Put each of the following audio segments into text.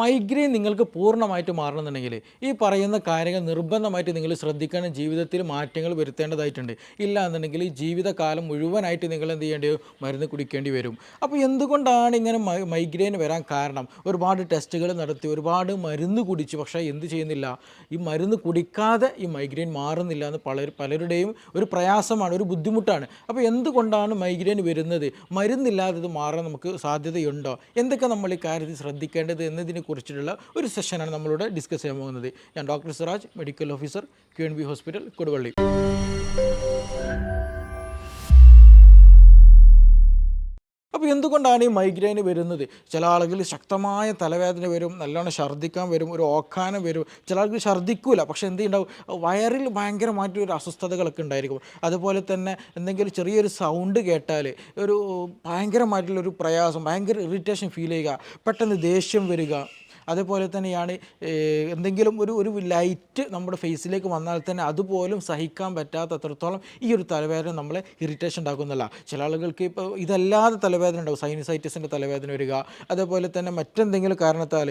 Migraine നിങ്ങൾക്ക് പൂർണമായിട്ട് മാറണമെന്നുണ്ടെങ്കിൽ ഈ പറയുന്ന കാര്യങ്ങൾ നിർബന്ധമായിട്ട് നിങ്ങൾ ശ്രദ്ധിക്കണം. ജീവിതത്തിൽ മാറ്റങ്ങൾ വരുത്തേണ്ടതായിട്ടുണ്ട്. ഇല്ല എന്നുണ്ടെങ്കിൽ ഈ ജീവിതകാലം മുഴുവനായിട്ട് നിങ്ങൾ എന്ത് ചെയ്യേണ്ടി? മരുന്ന് കുടിക്കേണ്ടി വരും. അപ്പോൾ എന്തുകൊണ്ടാണ് ഇങ്ങനെ മൈഗ്രെയിൻ വരാൻ കാരണം? ഒരുപാട് ടെസ്റ്റുകൾ നടത്തി ഒരുപാട് മരുന്ന് കുടിച്ച്. പക്ഷേ എന്ത് ചെയ്യുന്നില്ല? ഈ മരുന്ന് കുടിക്കാതെ ഈ മൈഗ്രെയിൻ മാറുന്നില്ല എന്ന് പല പലരുടെയും ഒരു പ്രയാസമാണ് ഒരു ബുദ്ധിമുട്ടാണ്. അപ്പോൾ എന്തുകൊണ്ടാണ് മൈഗ്രെയിൻ വരുന്നത്? മരുന്നില്ലാതെ ഇത് മാറാൻ നമുക്ക് സാധ്യതയുണ്ടോ? എന്തൊക്കെ നമ്മൾ ഈ കാര്യത്തിൽ ശ്രദ്ധിക്കേണ്ടത് എന്നതിനെ കുറിച്ചിട്ടുള്ള ഒരു സെഷനാണ് നമ്മളിവിടെ ഡിസ്കസ് ചെയ്യാൻ പോകുന്നത്. ഞാൻ doctor Siraj medical officer Q N B hospital Koduvally. അപ്പോൾ എന്തുകൊണ്ടാണ് ഈ മൈഗ്രെയിൻ വരുന്നത്? ചില ആളുകൾ ശക്തമായ തലവേദന വരും നല്ലോണം ഛർദ്ദിക്കാൻ വരും ഒരു ഓക്കാനം വരും. ചില ആൾക്ക് ഛർദ്ദിക്കൂല പക്ഷേ എന്ത് ഉണ്ടാവും വയറിൽ ഭയങ്കരമായിട്ട് ഒരു അസ്വസ്ഥതകളൊക്കെ ഉണ്ടായിരിക്കും. അതുപോലെ തന്നെ എന്തെങ്കിലും ചെറിയൊരു സൗണ്ട് കേട്ടാൽ ഒരു ഭയങ്കരമായിട്ടുള്ളൊരു പ്രയാസം ഭയങ്കര ഇറിറ്റേഷൻ ഫീൽ ചെയ്യുക പെട്ടെന്ന് ദേഷ്യം വരിക. അതേപോലെ തന്നെയാണ് എന്തെങ്കിലും ഒരു ഒരു ലൈറ്റ് നമ്മുടെ ഫേസിലേക്ക് വന്നാൽ തന്നെ അതുപോലും സഹിക്കാൻ പറ്റാത്ത അത്രത്തോളം ഈ ഒരു തലവേദന നമ്മളെ ഇറിറ്റേഷൻ ഉണ്ടാക്കുന്നില്ല. ചില ആളുകൾക്ക് ഇപ്പോൾ ഇതല്ലാതെ തലവേദന ഉണ്ടാവും. സൈനസൈറ്റിസിന്റെ തലവേദന വരിക അതേപോലെ തന്നെ മറ്റെന്തെങ്കിലും കാരണത്താൽ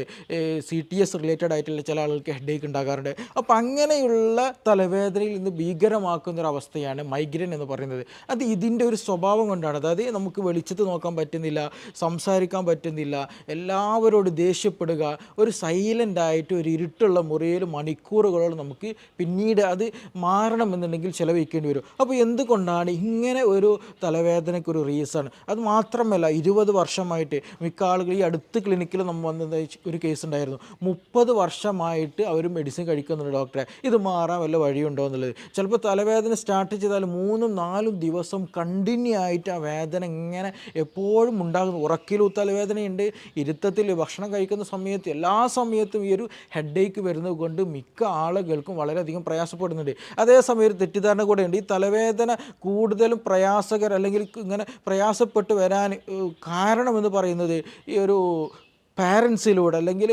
സി ടി എസ് റിലേറ്റഡ് ആയിട്ടുള്ള ചില ആളുകൾക്ക് ഹെഡേക്ക് ഉണ്ടാകാറുണ്ട്. അപ്പോൾ അങ്ങനെയുള്ള തലവേദനയിൽ നിന്ന് ഭീകരമാക്കുന്ന ഒരു അവസ്ഥയാണ് മൈഗ്രെയിൻ എന്ന് പറയുന്നത്. അത് ഇതിന്റെ ഒരു സ്വഭാവം കൊണ്ടാണ്. അതായത് നമുക്ക് വെളിച്ചത്ത് നോക്കാൻ പറ്റുന്നില്ല സംസാരിക്കാൻ പറ്റുന്നില്ല എല്ലാവരോട് ദേഷ്യപ്പെടുക ഒരു സൈലന്റ് ആയിട്ട് ഒരു ഇരുട്ടുള്ള മുറിയിൽ മണിക്കൂറുകളോളം നമുക്ക് പിന്നീട് അത് മാറണമെന്നുണ്ടെങ്കിൽ ചിലവഴിക്കേണ്ടി വരും. അപ്പോൾ എന്തുകൊണ്ടാണ് ഇങ്ങനെ ഒരു തലവേദനയ്ക്ക് ഒരു റീസൺ അത് മാത്രമല്ല ഇരുപത് വർഷമായിട്ട് മിക്ക ആളുകൾ ഈ അടുത്ത് ക്ലിനിക്കിൽ നമ്മൾ വന്നത് ഒരു കേസ് ഉണ്ടായിരുന്നു. മുപ്പത് വർഷമായിട്ട് അവർ മെഡിസിൻ കഴിക്കുന്നുണ്ട് ഡോക്ടറെ ഇത് മാറാൻ വല്ല വഴിയുണ്ടോ എന്നുള്ളത്? ചിലപ്പോൾ തലവേദന സ്റ്റാർട്ട് ചെയ്താൽ മൂന്നും നാലും ദിവസം കണ്ടിന്യൂ ആയിട്ട് ആ വേദന ഇങ്ങനെ എപ്പോഴും ഉണ്ടാകുന്നു. ഉറക്കിലും തലവേദനയുണ്ട് ഇരുത്തത്തിൽ ഭക്ഷണം കഴിക്കുന്ന സമയത്ത് എല്ലാ സമയത്തും ഈ ഒരു ഹെഡേക്ക് വരുന്നത് കൊണ്ട് മിക്ക ആളുകൾക്കും വളരെയധികം പ്രയാസപ്പെടുന്നുണ്ട്. അതേസമയം ഒരു തെറ്റിദ്ധാരണ കൂടെയുണ്ട്. ഈ തലവേദന കൂടുതലും പ്രയാസകർ അല്ലെങ്കിൽ ഇങ്ങനെ പ്രയാസപ്പെട്ട് വരാൻ കാരണമെന്ന് പറയുന്നത് ഈ ഒരു പാരൻസിലൂടെ അല്ലെങ്കിൽ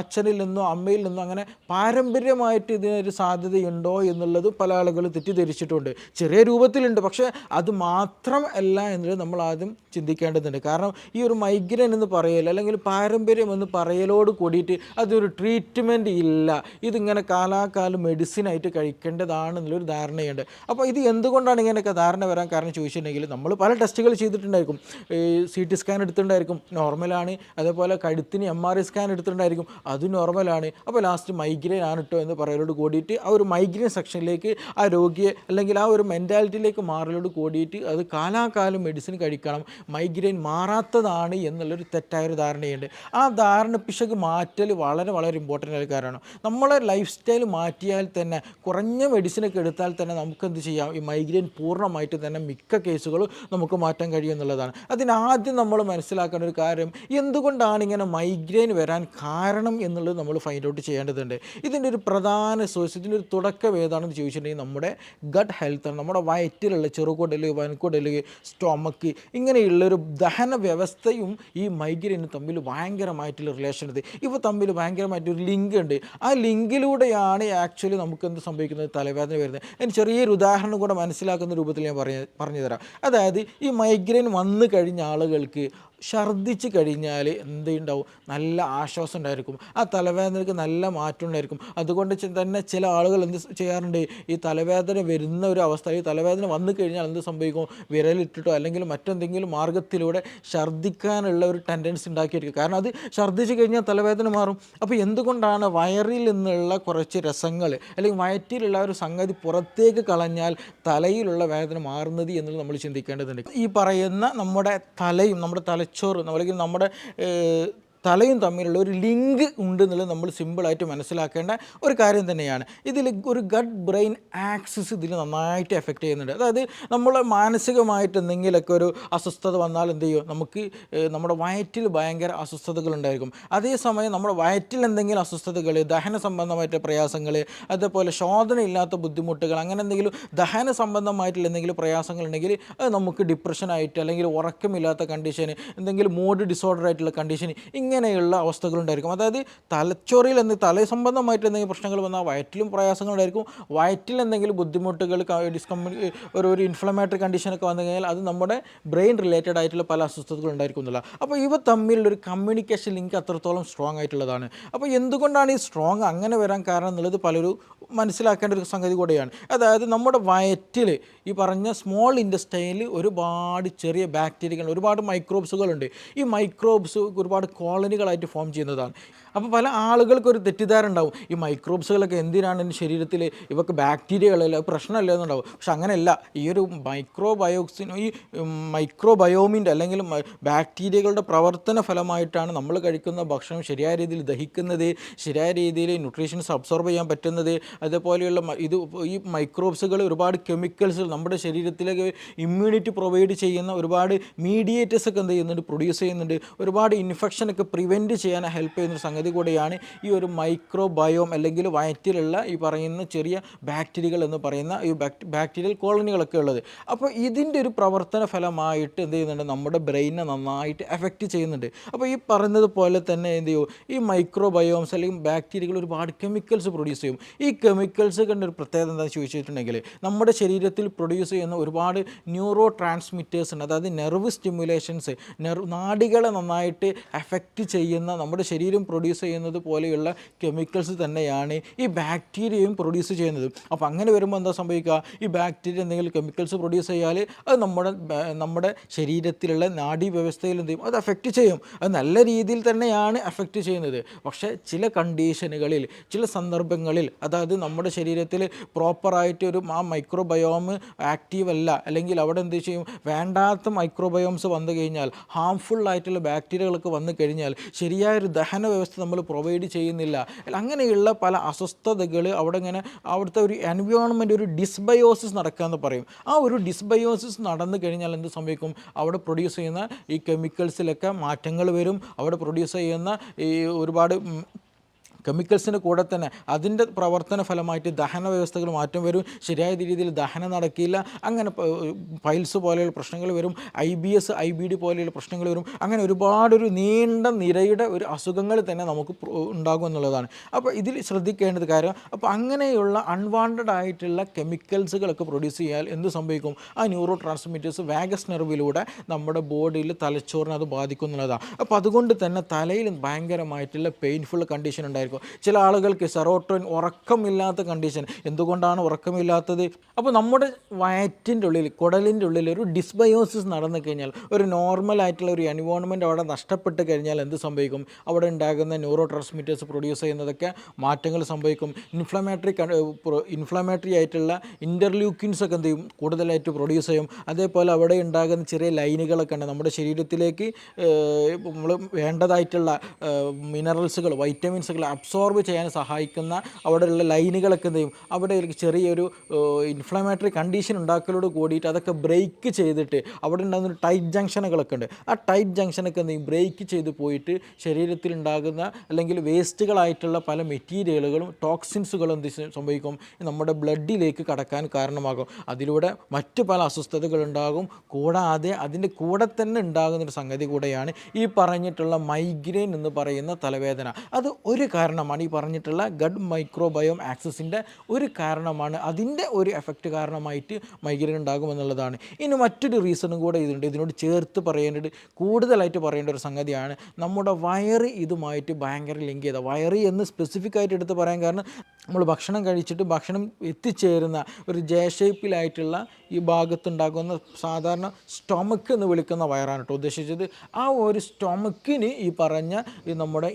അച്ഛനിൽ നിന്നോ അമ്മയിൽ നിന്നോ അങ്ങനെ പാരമ്പര്യമായിട്ട് ഇതിനൊരു സാധ്യതയുണ്ടോ എന്നുള്ളത് പല ആളുകളും തെറ്റിദ്ധരിച്ചിട്ടുണ്ട്. ചെറിയ രൂപത്തിലുണ്ട്. പക്ഷേ അത് മാത്രം അല്ല എന്നുള്ളത് നമ്മൾ ആദ്യം ചിന്തിക്കേണ്ടതുണ്ട്. കാരണം ഈ ഒരു മൈഗ്രെയിൻ എന്ന് പറയൽ അല്ലെങ്കിൽ പാരമ്പര്യം എന്ന് പറയലോട് കൂടിയിട്ട് അതൊരു ട്രീറ്റ്മെന്റ് ഇല്ല. ഇതിങ്ങനെ കാലാകാലം മെഡിസിനായിട്ട് കഴിക്കേണ്ടതാണ് എന്നുള്ളൊരു ധാരണയുണ്ട്. അപ്പോൾ ഇത് എന്തുകൊണ്ടാണ് ഇങ്ങനെയൊക്കെ ധാരണ വരാൻ കാരണം ചോദിച്ചിട്ടുണ്ടെങ്കിൽ നമ്മൾ പല ടെസ്റ്റുകൾ ചെയ്തിട്ടുണ്ടായിരിക്കും. സി ടി സ്കാൻ എടുത്തിട്ടുണ്ടായിരിക്കും. നോർമലാണ് അതേപോലെ കഴുത്തിന് എം ആർ ഐ സ്കാൻ എടുത്തിട്ടുണ്ടായിരിക്കും. അത് നോർമലാണ് അപ്പോൾ ലാസ്റ്റ് മൈഗ്രെയിൻ ആണ് കേട്ടോ എന്ന് പറയലോട് കൂടിയിട്ട് ആ ഒരു മൈഗ്രെയിൻ സെക്ഷനിലേക്ക് ആ രോഗിയെ അല്ലെങ്കിൽ ആ ഒരു മെന്റാലിറ്റിയിലേക്ക് മാറലോട് കൂടിയിട്ട് അത് കാലാകാലം മെഡിസിൻ കഴിക്കണം. മൈഗ്രെയിൻ മാറാത്തതാണ് എന്നുള്ളൊരു തെറ്റായൊരു ധാരണയുണ്ട്. ആ ധാരണ പിശക് മാറ്റൽ വളരെ വളരെ ഇമ്പോർട്ടന്റ് ആയ കാര്യമാണ് നമ്മളെ ലൈഫ് സ്റ്റൈൽ മാറ്റിയാൽ തന്നെ കുറഞ്ഞ മെഡിസിനൊക്കെ എടുത്താൽ തന്നെ നമുക്കെന്ത് ചെയ്യാം? ഈ മൈഗ്രെയിൻ പൂർണമായിട്ട് തന്നെ മിക്ക കേസുകളും നമുക്ക് മാറ്റാൻ കഴിയും എന്നുള്ളതാണ്. അതിനാദ്യം നമ്മൾ മനസ്സിലാക്കേണ്ട ഒരു കാര്യം എന്തുകൊണ്ടാണ് ഇങ്ങനെ മൈഗ്രെയിൻ വരാൻ കാരണം എന്നുള്ളത് നമ്മൾ ഫൈൻഡ് ഔട്ട് ചെയ്യേണ്ടതുണ്ട്. ഇതിന്റെ ഒരു പ്രധാന സോഴ്സ് ഇതിന്റെ ഒരു തുടക്കം ഏതാണെന്ന് ചോദിച്ചിട്ടുണ്ടെങ്കിൽ നമ്മുടെ ഗട്ട് ഹെൽത്താണ് നമ്മുടെ വയറ്റിലുള്ള ചെറുകൊടൽ വൻകൊടൽ സ്റ്റൊമക്ക് ഇങ്ങനെയുള്ളൊരു ദഹന വ്യവസ്ഥയും ഈ മൈഗ്രെയിനും തമ്മിൽ ഭയങ്കരമായിട്ടുള്ള റിലേഷൻ ഉണ്ട്. ഇവ തമ്മിൽ ഭയങ്കരമായിട്ടൊരു ലിങ്ക് ഉണ്ട്. ആ ലിങ്കിലൂടെയാണ് ആക്ച്വലി നമുക്ക് എന്ത് സംഭവിക്കുന്നത്? തലവേദന വരുന്നത്. അതിന് ചെറിയൊരു ഉദാഹരണം കൂടെ മനസ്സിലാക്കുന്ന രൂപത്തിൽ ഞാൻ പറഞ്ഞ പറഞ്ഞു തരാം അതായത് ഈ മൈഗ്രെയിൻ വന്നു കഴിഞ്ഞ ആളുകൾക്ക് ഛർദ്ദിച്ച് കഴിഞ്ഞാൽ എന്തുണ്ടാവും? നല്ല ആശ്വാസം ഉണ്ടായിരിക്കും. ആ തലവേദനയ്ക്ക് നല്ല മാറ്റം ഉണ്ടായിരിക്കും. അതുകൊണ്ട് തന്നെ ചില ആളുകൾ എന്ത് ചെയ്യാറുണ്ട്? ഈ തലവേദന വരുന്ന ഒരു അവസ്ഥ ഈ തലവേദന വന്നു കഴിഞ്ഞാൽ എന്ത് സംഭവിക്കും? വിരലിട്ടിട്ടോ അല്ലെങ്കിൽ മറ്റെന്തെങ്കിലും മാർഗത്തിലൂടെ ഛർദ്ദിക്കാനുള്ള ഒരു ടെൻഡൻസി ഉണ്ടാക്കിയിരിക്കും. കാരണം അത് ഛർദ്ദിച്ച് കഴിഞ്ഞാൽ തലവേദന മാറും. അപ്പോൾ എന്തുകൊണ്ടാണ് വയറിൽ നിന്നുള്ള കുറച്ച് രസങ്ങൾ അല്ലെങ്കിൽ വയറ്റിലുള്ള ഒരു സംഗതി പുറത്തേക്ക് കളഞ്ഞാൽ തലയിലുള്ള വേദന മാറുന്നത് എന്നുള്ളത് നമ്മൾ ചിന്തിക്കേണ്ടതുണ്ട്. ഈ പറയുന്ന നമ്മുടെ തലയും നമ്മുടെ തലച്ചോറും അല്ലെങ്കിൽ നമ്മുടെ തലയും തമ്മിലുള്ള ഒരു ലിങ്ക് ഉണ്ട് എന്നുള്ളത് നമ്മൾ സിമ്പിളായിട്ട് മനസ്സിലാക്കേണ്ട ഒരു കാര്യം തന്നെയാണ്. ഇതിൽ ഒരു ഗട്ട് ബ്രെയിൻ ആക്സിസ് ഇതിൽ നന്നായിട്ട് എഫക്റ്റ് ചെയ്യുന്നുണ്ട്. അതായത് നമ്മൾ മാനസികമായിട്ട് എന്തെങ്കിലുമൊക്കെ ഒരു അസ്വസ്ഥത വന്നാൽ എന്ത് ചെയ്യും? നമുക്ക് നമ്മുടെ വയറ്റിൽ ഭയങ്കര അസ്വസ്ഥതകൾ ഉണ്ടായിരിക്കും. അതേസമയം നമ്മുടെ വയറ്റിൽ എന്തെങ്കിലും അസ്വസ്ഥതകൾ ദഹന സംബന്ധമായിട്ട് പ്രയാസങ്ങൾ അതേപോലെ ശോധന ഇല്ലാത്ത ബുദ്ധിമുട്ടുകൾ അങ്ങനെ എന്തെങ്കിലും ദഹന സംബന്ധമായിട്ടുള്ള എന്തെങ്കിലും പ്രയാസങ്ങൾ ഉണ്ടെങ്കിൽ അത് നമുക്ക് ഡിപ്രഷനായിട്ട് അല്ലെങ്കിൽ ഉറക്കമില്ലാത്ത കണ്ടീഷന് എന്തെങ്കിലും മൂഡ് ഡിസോർഡർ ആയിട്ടുള്ള കണ്ടീഷൻ ഇങ്ങനെ ഇങ്ങനെയുള്ള അവസ്ഥകളുണ്ടായിരിക്കും അതായത് തലച്ചോറിൽ എന്ത് തല സംബന്ധമായിട്ട് എന്തെങ്കിലും പ്രശ്നങ്ങൾ വന്നാൽ വയറ്റിലും പ്രയാസങ്ങളുണ്ടായിരിക്കും വയറ്റിൽ എന്തെങ്കിലും ബുദ്ധിമുട്ടുകൾ ഡിസ്കമ്മ്യൂ ഒരു ഒരു ഇൻഫ്ലമേറ്ററി കണ്ടീഷനൊക്കെ വന്നു കഴിഞ്ഞാൽ അത് നമ്മുടെ ബ്രെയിൻ റിലേറ്റഡ് ആയിട്ടുള്ള പല അസ്വസ്ഥതകളും ഉണ്ടായിരിക്കുന്നില്ല അപ്പോൾ ഇവ തമ്മിലുള്ള ഒരു കമ്മ്യൂണിക്കേഷൻ ലിങ്ക് അത്രത്തോളം സ്ട്രോങ് ആയിട്ടുള്ളതാണ്. അപ്പോൾ എന്തുകൊണ്ടാണ് ഈ സ്ട്രോങ് അങ്ങനെ വരാൻ കാരണം എന്നുള്ളത് പലരും മനസ്സിലാക്കേണ്ട ഒരു സംഗതി കൂടെയാണ്. അതായത് നമ്മുടെ വയറ്റിൽ ഈ പറഞ്ഞ സ്മോൾ ഇൻഡസ്റ്റൈനിൽ ഒരുപാട് ചെറിയ ബാക്ടീരിയകൾ ഒരുപാട് മൈക്രോബ്സുകളുണ്ട് ഈ മൈക്രോബ്സ് ഒരുപാട് കോളനികളായിട്ട് ഫോം ചെയ്യുന്നതാണ്. അപ്പോൾ പല ആളുകൾക്കൊരു തെറ്റിദ്ധാരണ ഉണ്ടാവും ഈ മൈക്രോബ്സുകളൊക്കെ എന്തിനാണ് എന്റെ ശരീരത്തിൽ ഇവക്ക് ബാക്ടീരിയകളല്ല പ്രശ്നമല്ല എന്നുണ്ടാവും. പക്ഷെ അങ്ങനെയല്ല. ഈ ഒരു മൈക്രോബയോക്സിൻ ഈ മൈക്രോബയോമിന്റെ അല്ലെങ്കിൽ ബാക്ടീരിയകളുടെ പ്രവർത്തന ഫലമായിട്ടാണ് നമ്മൾ കഴിക്കുന്ന ഭക്ഷണം ശരിയായ രീതിയിൽ ദഹിക്കുന്നത് ശരിയായ രീതിയിൽ ന്യൂട്രീഷൻസ് അബ്സോർബ് ചെയ്യാൻ പറ്റുന്നത്. അതേപോലെയുള്ള ഇത് ഈ മൈക്രോബ്സുകൾ ഒരുപാട് കെമിക്കൽസ് നമ്മുടെ ശരീരത്തിലേക്ക് ഇമ്മ്യൂണിറ്റി പ്രൊവൈഡ് ചെയ്യുന്ന ഒരുപാട് മീഡിയേറ്റേഴ്സ് ഒക്കെ എന്ത് ചെയ്യുന്നുണ്ട്? പ്രൊഡ്യൂസ് ചെയ്യുന്നുണ്ട്. ഒരുപാട് ഇൻഫെക്ഷനൊക്കെ പ്രിവെന്റ് ചെയ്യാൻ ഹെൽപ്പ് ചെയ്യുന്ന സംഗതി കൂടിയാണ് ഈ ഒരു മൈക്രോ ബയോം അല്ലെങ്കിൽ വയറ്റിലുള്ള ഈ പറയുന്ന ചെറിയ ബാക്ടീരിയകൾ എന്ന് പറയുന്ന ഈ ബാക്ടീരിയൽ കോളനികളൊക്കെ ഉള്ളത്. അപ്പോൾ ഇതിന്റെ ഒരു പ്രവർത്തന ഫലമായിട്ട് എന്ത് ചെയ്യുന്നുണ്ട്? നമ്മുടെ ബ്രെയിനെ നന്നായിട്ട് എഫക്റ്റ് ചെയ്യുന്നുണ്ട്. അപ്പോൾ ഈ പറയുന്നത് പോലെ തന്നെ എന്ത് ചെയ്യും? ഈ മൈക്രോ ബയോംസ് അല്ലെങ്കിൽ ബാക്ടീരിയകൾ ഒരുപാട് കെമിക്കൽസ് പ്രൊഡ്യൂസ് ചെയ്യും. ഈ കെമിക്കൽസ് കണ്ട ഒരു പ്രത്യേകത എന്താണെന്ന് ചോദിച്ചിട്ടുണ്ടെങ്കിൽ നമ്മുടെ ശരീരത്തിൽ പ്രൊഡ്യൂസ് ചെയ്യുന്ന ഒരുപാട് ന്യൂറോ ട്രാൻസ്മിറ്റേഴ്സ് ഉണ്ട്. അതായത് നെർവ് സ്റ്റിമുലേഷൻസ് നെർവ് നാടികളെ നന്നായിട്ട് എഫക്റ്റ് ചെയ്യുന്ന നമ്മുടെ ശരീരം പ്രൊഡ്യൂസ് ചെയ്യുന്നത് പോലെയുള്ള കെമിക്കൽസ് തന്നെയാണ് ഈ ബാക്ടീരിയയും പ്രൊഡ്യൂസ് ചെയ്യുന്നത്. അപ്പോൾ അങ്ങനെ വരുമ്പോൾ എന്താ സംഭവിക്കുക? ഈ ബാക്ടീരിയ എന്തെങ്കിലും കെമിക്കൽസ് പ്രൊഡ്യൂസ് ചെയ്താൽ അത് നമ്മുടെ നമ്മുടെ ശരീരത്തിലുള്ള നാഡീ വ്യവസ്ഥയിൽ എന്ത് ചെയ്യും? അത് എഫക്റ്റ് ചെയ്യും. അത് നല്ല രീതിയിൽ തന്നെയാണ് എഫക്റ്റ് ചെയ്യുന്നത്. പക്ഷേ ചില കണ്ടീഷനുകളിൽ ചില സന്ദർഭങ്ങളിൽ അതായത് നമ്മുടെ ശരീരത്തിൽ പ്രോപ്പറായിട്ട് ഒരു ആ മൈക്രോബയോം ആക്റ്റീവ് അല്ല അല്ലെങ്കിൽ അവിടെ എന്ത് ചെയ്യും? വേണ്ടാത്ത മൈക്രോബയോംസ് വന്നു കഴിഞ്ഞാൽ ഹാംഫുൾ ആയിട്ടുള്ള ബാക്ടീരിയകളൊക്കെ വന്നു കഴിഞ്ഞാൽ ശരിയായൊരു ദഹന വ്യവസ്ഥ നമ്മൾ പ്രൊവൈഡ് ചെയ്യുന്നില്ല. അങ്ങനെയുള്ള പല അസ്വസ്ഥതകൾ അവിടെ ഇങ്ങനെ അവിടുത്തെ ഒരു എൻവയോൺമെന്റ് ഒരു ഡിസ്ബയോസിസ് നടക്കുകയെന്ന് പറയും. ആ ഒരു ഡിസ്ബയോസിസ് നടന്നു കഴിഞ്ഞാൽ എന്ത് സംഭവിക്കും? അവിടെ പ്രൊഡ്യൂസ് ചെയ്യുന്ന ഈ കെമിക്കൽസിലൊക്കെ മാറ്റങ്ങൾ വരും. അവിടെ പ്രൊഡ്യൂസ് ചെയ്യുന്ന ഈ ഒരുപാട് കെമിക്കൽസിന്റെ കൂടെ തന്നെ അതിന്റെ പ്രവർത്തന ഫലമായിട്ട് ദഹന വ്യവസ്ഥകൾ മാറ്റം വരും. ശരിയായ രീതിയിൽ ദഹനം നടക്കില്ല. അങ്ങനെ പൈൽസ് പോലെയുള്ള പ്രശ്നങ്ങൾ വരും. I B S I B D പോലെയുള്ള പ്രശ്നങ്ങൾ വരും. അങ്ങനെ ഒരുപാടൊരു നീണ്ട നിരയുടെ ഒരു അസുഖങ്ങൾ തന്നെ നമുക്ക് ഉണ്ടാകും എന്നുള്ളതാണ്. അപ്പോൾ ഇതിൽ ശ്രദ്ധിക്കേണ്ടത് കാര്യം അപ്പോൾ അങ്ങനെയുള്ള അൺവാണ്ടഡ് ആയിട്ടുള്ള കെമിക്കൽസുകളൊക്കെ പ്രൊഡ്യൂസ് ചെയ്യാൽ എന്ത് സംഭവിക്കും? ആ ന്യൂറോ ട്രാൻസ്മിറ്റേഴ്സ് വാഗസ് നെർവിലൂടെ നമ്മുടെ ബോഡിയിൽ തലച്ചോറിനെ അത് ബാധിക്കും എന്നുള്ളതാണ്. അപ്പോൾ അതുകൊണ്ട് തന്നെ തലയിൽ ഭയങ്കരമായിട്ടുള്ള പെയിൻഫുൾ കണ്ടീഷൻ ഉണ്ടായിരിക്കും. ചില ആളുകൾക്ക് സെറോട്ടോൻ ഉറക്കമില്ലാത്ത കണ്ടീഷൻ എന്തുകൊണ്ടാണ് ഉറക്കമില്ലാത്തത്? അപ്പോൾ നമ്മുടെ വയറ്റിന്റെ ഉള്ളിൽ കുടലിന്റെ ഉള്ളിൽ ഒരു ഡിസ്ബയോസിസ് നടന്നു കഴിഞ്ഞാൽ ഒരു നോർമൽ ആയിട്ടുള്ള ഒരു എൻവോൺമെന്റ് അവിടെ നഷ്ടപ്പെട്ട് കഴിഞ്ഞാൽ എന്ത് സംഭവിക്കും? അവിടെ ഉണ്ടാകുന്ന ന്യൂറോ ട്രാൻസ്മിറ്റേഴ്സ് പ്രൊഡ്യൂസ് ചെയ്യുന്നതൊക്കെ മാറ്റങ്ങൾ സംഭവിക്കും. ഇൻഫ്ലമേറ്ററി ഇൻഫ്ലമേറ്ററി ആയിട്ടുള്ള ഇന്റർലൂക്കിൻസ് ഒക്കെ എന്ത് ചെയ്യും? കൂടുതലായിട്ട് പ്രൊഡ്യൂസ് ചെയ്യും. അതേപോലെ അവിടെ ഉണ്ടാകുന്ന ചെറിയ ലൈനുകളൊക്കെ ഉണ്ട്. നമ്മുടെ ശരീരത്തിലേക്ക് നമ്മൾ വേണ്ടതായിട്ടുള്ള മിനറൽസുകൾ വൈറ്റമിൻസുകൾ അബ്സോർബ് ചെയ്യാൻ സഹായിക്കുന്ന അവിടെയുള്ള ലൈനുകളൊക്കെ എന്ത് ചെയ്യും? അവിടെ ചെറിയൊരു ഇൻഫ്ലമേറ്ററി കണ്ടീഷൻ ഉണ്ടാക്കലോട് കൂടിയിട്ട് അതൊക്കെ ബ്രേക്ക് ചെയ്തിട്ട് അവിടെ ഉണ്ടാകുന്ന ടൈറ്റ് ജംഗ്ഷനുകളൊക്കെ ഉണ്ട്. ആ ടൈറ്റ് ജംഗ്ഷനൊക്കെ എന്ത് ചെയ്യും? ബ്രേക്ക് ചെയ്ത് പോയിട്ട് ശരീരത്തിൽ ഉണ്ടാകുന്ന അല്ലെങ്കിൽ വേസ്റ്റുകളായിട്ടുള്ള പല മെറ്റീരിയലുകളും ടോക്സിൻസുകളും എന്ത് സംഭവിക്കും. നമ്മുടെ ബ്ലഡിലേക്ക് കടക്കാൻ കാരണമാകും. അതിലൂടെ മറ്റു പല അസ്വസ്ഥതകളുണ്ടാകും കൂടാതെ അതിന്റെ കൂടെ തന്നെ ഉണ്ടാകുന്ന ഒരു സംഗതി കൂടെയാണ് ഈ പറഞ്ഞിട്ടുള്ള മൈഗ്രെയിൻ എന്ന് പറയുന്ന തലവേദന. അത് ഒരു കാരണമാണ് ഈ പറഞ്ഞിട്ടുള്ള ഗഡ് മൈക്രോബയോം ആക്സസിന്റെ ഒരു കാരണമാണ്. അതിന്റെ ഒരു എഫക്റ്റ് കാരണമായിട്ട് മൈഗ്രെയിൻ ഉണ്ടാകുമെന്നുള്ളതാണ് ഇനി മറ്റൊരു റീസണും കൂടെ ഇതുണ്ട്. ഇതിനോട് ചേർത്ത് പറയേണ്ടത് കൂടുതലായിട്ട് പറയേണ്ട ഒരു സംഗതിയാണ് നമ്മുടെ വയറ് ഇതുമായിട്ട് ഭയങ്കര ലിങ്ക് ചെയ്ത. വയറ് എന്ന് സ്പെസിഫിക് ആയിട്ട് എടുത്ത് പറയാൻ കാരണം നമ്മൾ ഭക്ഷണം കഴിച്ചിട്ട് ഭക്ഷണം എത്തിച്ചേരുന്ന ഒരു ജെ ഷേപ്പിലായിട്ടുള്ള ഈ ഭാഗത്തുണ്ടാകുന്ന സാധാരണ സ്റ്റൊമക്ക് എന്ന് വിളിക്കുന്ന വയറാണ് കേട്ടോ ഉദ്ദേശിച്ചത്. ആ ഒരു സ്റ്റൊമക്കിന് ഈ പറഞ്ഞ നമ്മുടെ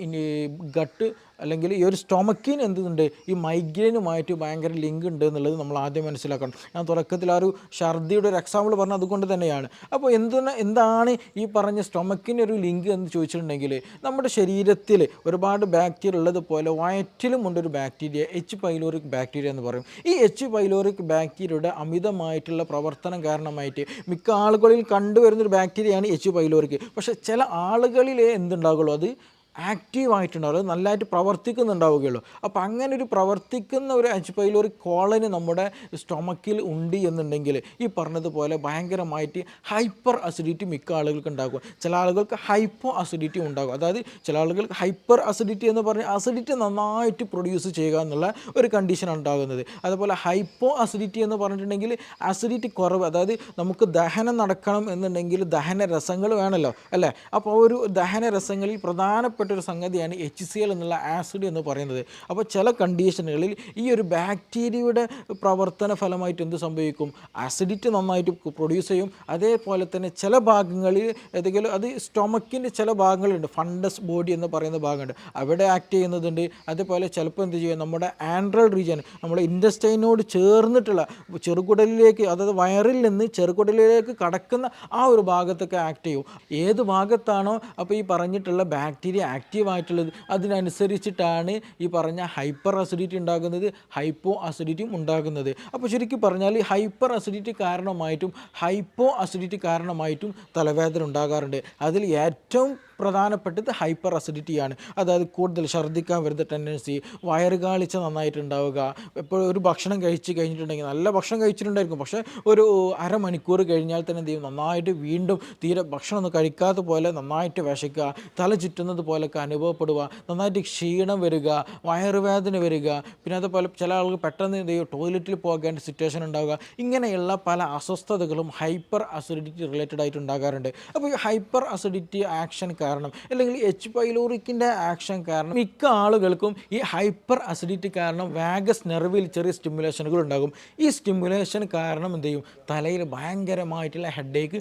ഗട്ട് അല്ലെങ്കിൽ ഈ ഒരു സ്റ്റൊമക്കിന് എന്തുണ്ട്? ഈ മൈഗ്രെയിനുമായിട്ട് ഭയങ്കര ലിങ്ക് ഉണ്ട് എന്നുള്ളത് നമ്മൾ ആദ്യം മനസ്സിലാക്കണം. ഞാൻ തുടക്കത്തിൽ ആ ഒരു ഛർദിയുടെ ഒരു എക്സാമ്പിൾ പറഞ്ഞത് അതുകൊണ്ട് തന്നെയാണ്. അപ്പോൾ എന്തിന് എന്താണ് ഈ പറഞ്ഞ സ്റ്റൊമക്കിന് ഒരു ലിങ്ക് എന്ന് ചോദിച്ചിട്ടുണ്ടെങ്കിൽ നമ്മുടെ ശരീരത്തിൽ ഒരുപാട് ബാക്ടീരിയ ഉള്ളതുപോലെ വയറ്റിലും ഉണ്ടൊരു ബാക്ടീരിയ എച്ച് പൈലോറിക് ബാക്ടീരിയ എന്ന് പറയും. ഈ എച്ച് പൈലോറിക് ബാക്ടീരിയയുടെ അമിതമായിട്ടുള്ള പ്രവർത്തനം കാരണമായിട്ട് മിക്ക ആളുകളിൽ കണ്ടുവരുന്നൊരു ബാക്ടീരിയയാണ് എച്ച് പൈലോറിക് പക്ഷേ ചില ആളുകളിലേ എന്തുണ്ടാകുള്ളൂ? അത് ആക്റ്റീവ് ആയിട്ടുണ്ടാവും അത് നല്ലതായിട്ട് പ്രവർത്തിക്കുന്നുണ്ടാവുകയുള്ളൂ. അപ്പോൾ അങ്ങനെ ഒരു പ്രവർത്തിക്കുന്ന ഒരു എച്ച് പൈലോറി കോളനി നമ്മുടെ സ്റ്റൊമക്കിൽ ഉണ്ട് എന്നുണ്ടെങ്കിൽ ഈ പറഞ്ഞതുപോലെ ഭയങ്കരമായിട്ട് ഹൈപ്പർ അസിഡിറ്റി മിക്ക ആളുകൾക്ക് ഉണ്ടാകും. ചില ആളുകൾക്ക് ഹൈപ്പോ അസിഡിറ്റി ഉണ്ടാകും. അതായത് ചില ആളുകൾക്ക് ഹൈപ്പർ അസിഡിറ്റി എന്ന് പറഞ്ഞാൽ അസിഡിറ്റി നന്നായിട്ട് പ്രൊഡ്യൂസ് ചെയ്യുക എന്നുള്ള ഒരു കണ്ടീഷൻ ഉണ്ടാകുന്നത്. അതുപോലെ ഹൈപ്പോ അസിഡിറ്റി എന്ന് പറഞ്ഞിട്ടുണ്ടെങ്കിൽ അസിഡിറ്റി കുറവ് അതായത് നമുക്ക് ദഹനം നടക്കണം എന്നുണ്ടെങ്കിൽ ദഹന രസങ്ങൾ വേണമല്ലോ അല്ലേ? അപ്പോൾ ഒരു ദഹന രസങ്ങളിൽ പ്രധാനപ്പെട്ട ഒരു സംഗതിയാണ് എച്ച് സി എൽ എന്നുള്ള ആസിഡ് എന്ന് പറയുന്നത്. അപ്പോൾ ചില കണ്ടീഷനുകളിൽ ഈ ഒരു ബാക്ടീരിയയുടെ പ്രവർത്തന ഫലമായിട്ട് എന്ത് സംഭവിക്കും? ആസിഡിറ്റി നന്നായിട്ട് പ്രൊഡ്യൂസ് ചെയ്യും. അതേപോലെ തന്നെ ചില ഭാഗങ്ങളിൽ ഏതെങ്കിലും അത് സ്റ്റൊമക്കിന്റെ ചില ഭാഗങ്ങളുണ്ട്. ഫണ്ടസ് ബോഡി എന്ന് പറയുന്ന ഭാഗമുണ്ട്. അവിടെ ആക്ട് ചെയ്യുന്നതുണ്ട്. അതേപോലെ ചിലപ്പോൾ എന്ത് ചെയ്യും? നമ്മുടെ ആൻഡ്രൽ റീജിയൻ നമ്മുടെ ഇൻഡസ്റ്റൈനോട് ചേർന്നിട്ടുള്ള ചെറുകുടലിലേക്ക് അതായത് വയറിൽ നിന്ന് ചെറുകുടലിലേക്ക് കടക്കുന്ന ആ ഒരു ഭാഗത്തൊക്കെ ആക്ട് ചെയ്യും. ഏത് ഭാഗത്താണോ? അപ്പോൾ ഈ പറഞ്ഞിട്ടുള്ള ബാക്ടീരിയ ആക്റ്റീവ് ആയിട്ടുള്ളത്. അതിനനുസരിച്ചിട്ടാണ് ഈ പറഞ്ഞ ഹൈപ്പർ അസിഡിറ്റി ഉണ്ടാകുന്നത് ഹൈപ്പോ അസിഡിറ്റിയും ഉണ്ടാകുന്നത്. അപ്പോൾ ശരിക്കും പറഞ്ഞാൽ ഹൈപ്പർ അസിഡിറ്റി കാരണമായിട്ടും ഹൈപ്പോ അസിഡിറ്റി കാരണമായിട്ടും തലവേദന ഉണ്ടാകാറുണ്ട്. അതിൽ ഏറ്റവും പ്രധാനപ്പെട്ടത് ഹൈപ്പർ അസിഡിറ്റിയാണ് അതായത് കൂടുതൽ ഛർദ്ദിക്കാൻ വരുന്ന ടെൻഡൻസി വയറുകാളിച്ച നന്നായിട്ടുണ്ടാവുക എപ്പോഴും ഒരു ഭക്ഷണം കഴിച്ച് കഴിഞ്ഞിട്ടുണ്ടെങ്കിൽ നല്ല ഭക്ഷണം കഴിച്ചിട്ടുണ്ടായിരിക്കും. പക്ഷേ ഒരു അരമണിക്കൂർ കഴിഞ്ഞാൽ തന്നെ എന്ത് ചെയ്യും? നന്നായിട്ട് വീണ്ടും തീരെ ഭക്ഷണം ഒന്നും കഴിക്കാത്ത പോലെ നന്നായിട്ട് വിശക്കുക തല ചുറ്റുന്നത് പോലൊക്കെ അനുഭവപ്പെടുക നന്നായിട്ട് ക്ഷീണം വരിക വയറുവേദന വരിക പിന്നെ അതുപോലെ ചില ആളുകൾ പെട്ടെന്ന് എന്ത് ചെയ്യും? ടോയ്ലറ്റിൽ പോകേണ്ട സിറ്റുവേഷൻ ഉണ്ടാവുക. ഇങ്ങനെയുള്ള പല അസ്വസ്ഥതകളും ഹൈപ്പർ അസിഡിറ്റി റിലേറ്റഡ് ആയിട്ട് ഉണ്ടാകാറുണ്ട്. അപ്പോൾ ഈ ഹൈപ്പർ അസിഡിറ്റി ആക്ഷൻ കാരണം അല്ലെങ്കിൽ എച്ച് പൈലോറിക്കിന്റെ ആക്ഷൻ കാരണം മിക്ക ആളുകൾക്കും ഈ ഹൈപ്പർ അസിഡിറ്റി കാരണം വാഗസ് നെർവിൽ ചെറിയ സ്റ്റിമുലേഷനുകൾ ഉണ്ടാകും. ഈ സ്റ്റിമുലേഷൻ കാരണം എന്ത് ചെയ്യും? തലയിൽ ഭയങ്കരമായിട്ടുള്ള ഹെഡേക്ക്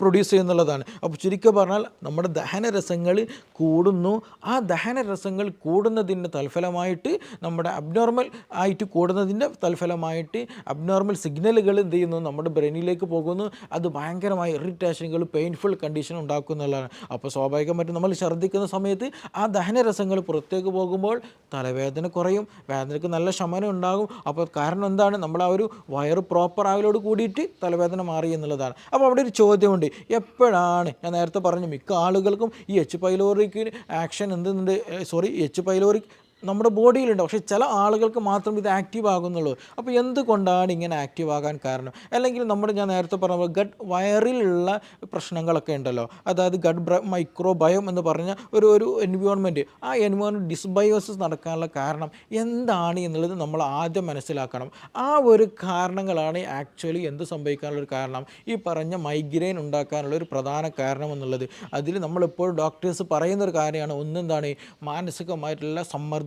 പ്രൊഡ്യൂസ് ചെയ്യുന്നുള്ളതാണ്. അപ്പോൾ ചുരുക്കം പറഞ്ഞാൽ നമ്മുടെ ദഹനരസങ്ങൾ കൂടുന്നു. ആ ദഹനരസങ്ങൾ കൂടുന്നതിന്റെ തൽഫലമായിട്ട് നമ്മുടെ അബ്നോർമൽ ആയിട്ട് കൂടുന്നതിന്റെ തൽഫലമായിട്ട് അബ്നോർമൽ സിഗ്നലുകൾ എന്ത് ചെയ്യുന്നു? നമ്മുടെ ബ്രെയിനിലേക്ക് പോകുന്നു. അത് ഭയങ്കരമായ ഇറിറ്റേഷനുകൾ പെയിൻഫുൾ കണ്ടീഷൻ ഉണ്ടാക്കുന്നുള്ളതാണ് അപ്പോൾ സ്വാഭാവികമായിട്ടും നമ്മൾ ഛർദ്ദിക്കുന്ന സമയത്ത് ആ ദഹനരസങ്ങൾ പുറത്തേക്ക് പോകുമ്പോൾ തലവേദന കുറയും വേദനയ്ക്ക് നല്ല ശമനം ഉണ്ടാകും. അപ്പോൾ കാരണം എന്താണ്? നമ്മൾ ആ ഒരു വയറ് പ്രോപ്പർ ആവലോട് കൂടിയിട്ട് തലവേദന മാറി എന്നുള്ളതാണ്. അപ്പോൾ അവിടെ ഒരു ചോദ്യമുണ്ട്. എപ്പോഴാണ്? ഞാൻ നേരത്തെ പറഞ്ഞു മിക്ക ആളുകൾക്കും ഈ എച്ച് പൈലോറിക്ക് ആക്ഷൻ എന്തുണ്ട്? സോറി എച്ച് പൈലോറിക് നമ്മുടെ ബോഡിയിലുണ്ട്. പക്ഷേ ചില ആളുകൾക്ക് മാത്രം ഇത് ആക്റ്റീവ് ആകുന്നുള്ളൂ. അപ്പോൾ എന്തുകൊണ്ടാണ് ഇങ്ങനെ ആക്റ്റീവ് ആകാൻ കാരണം? അല്ലെങ്കിൽ നമ്മുടെ ഞാൻ നേരത്തെ പറഞ്ഞ ഗഡ് വയറിലുള്ള പ്രശ്നങ്ങളൊക്കെ ഉണ്ടല്ലോ. അതായത് ഗഡ് മൈക്രോബയോം എന്ന് പറഞ്ഞ ഒരു ഒരു എൻവയോൺമെന്റ് ആ എൻവയോൺമെന്റ് ഡിസ്ബയോസിസ് നടക്കാനുള്ള കാരണം എന്താണ് എന്നുള്ളത് നമ്മൾ ആദ്യം മനസ്സിലാക്കണം. ആ ഒരു കാരണങ്ങളാണ് ആക്ച്വലി എന്ത് സംഭവിക്കാനുള്ള ഒരു കാരണം? ഈ പറഞ്ഞ മൈഗ്രെയിൻ ഉണ്ടാക്കാനുള്ള ഒരു പ്രധാന കാരണം എന്നുള്ളത്. അതിൽ നമ്മളിപ്പോൾ ഡോക്ടേഴ്സ് പറയുന്ന ഒരു കാര്യമാണ്. ഒന്നെന്താണ്? മാനസികമായിട്ടുള്ള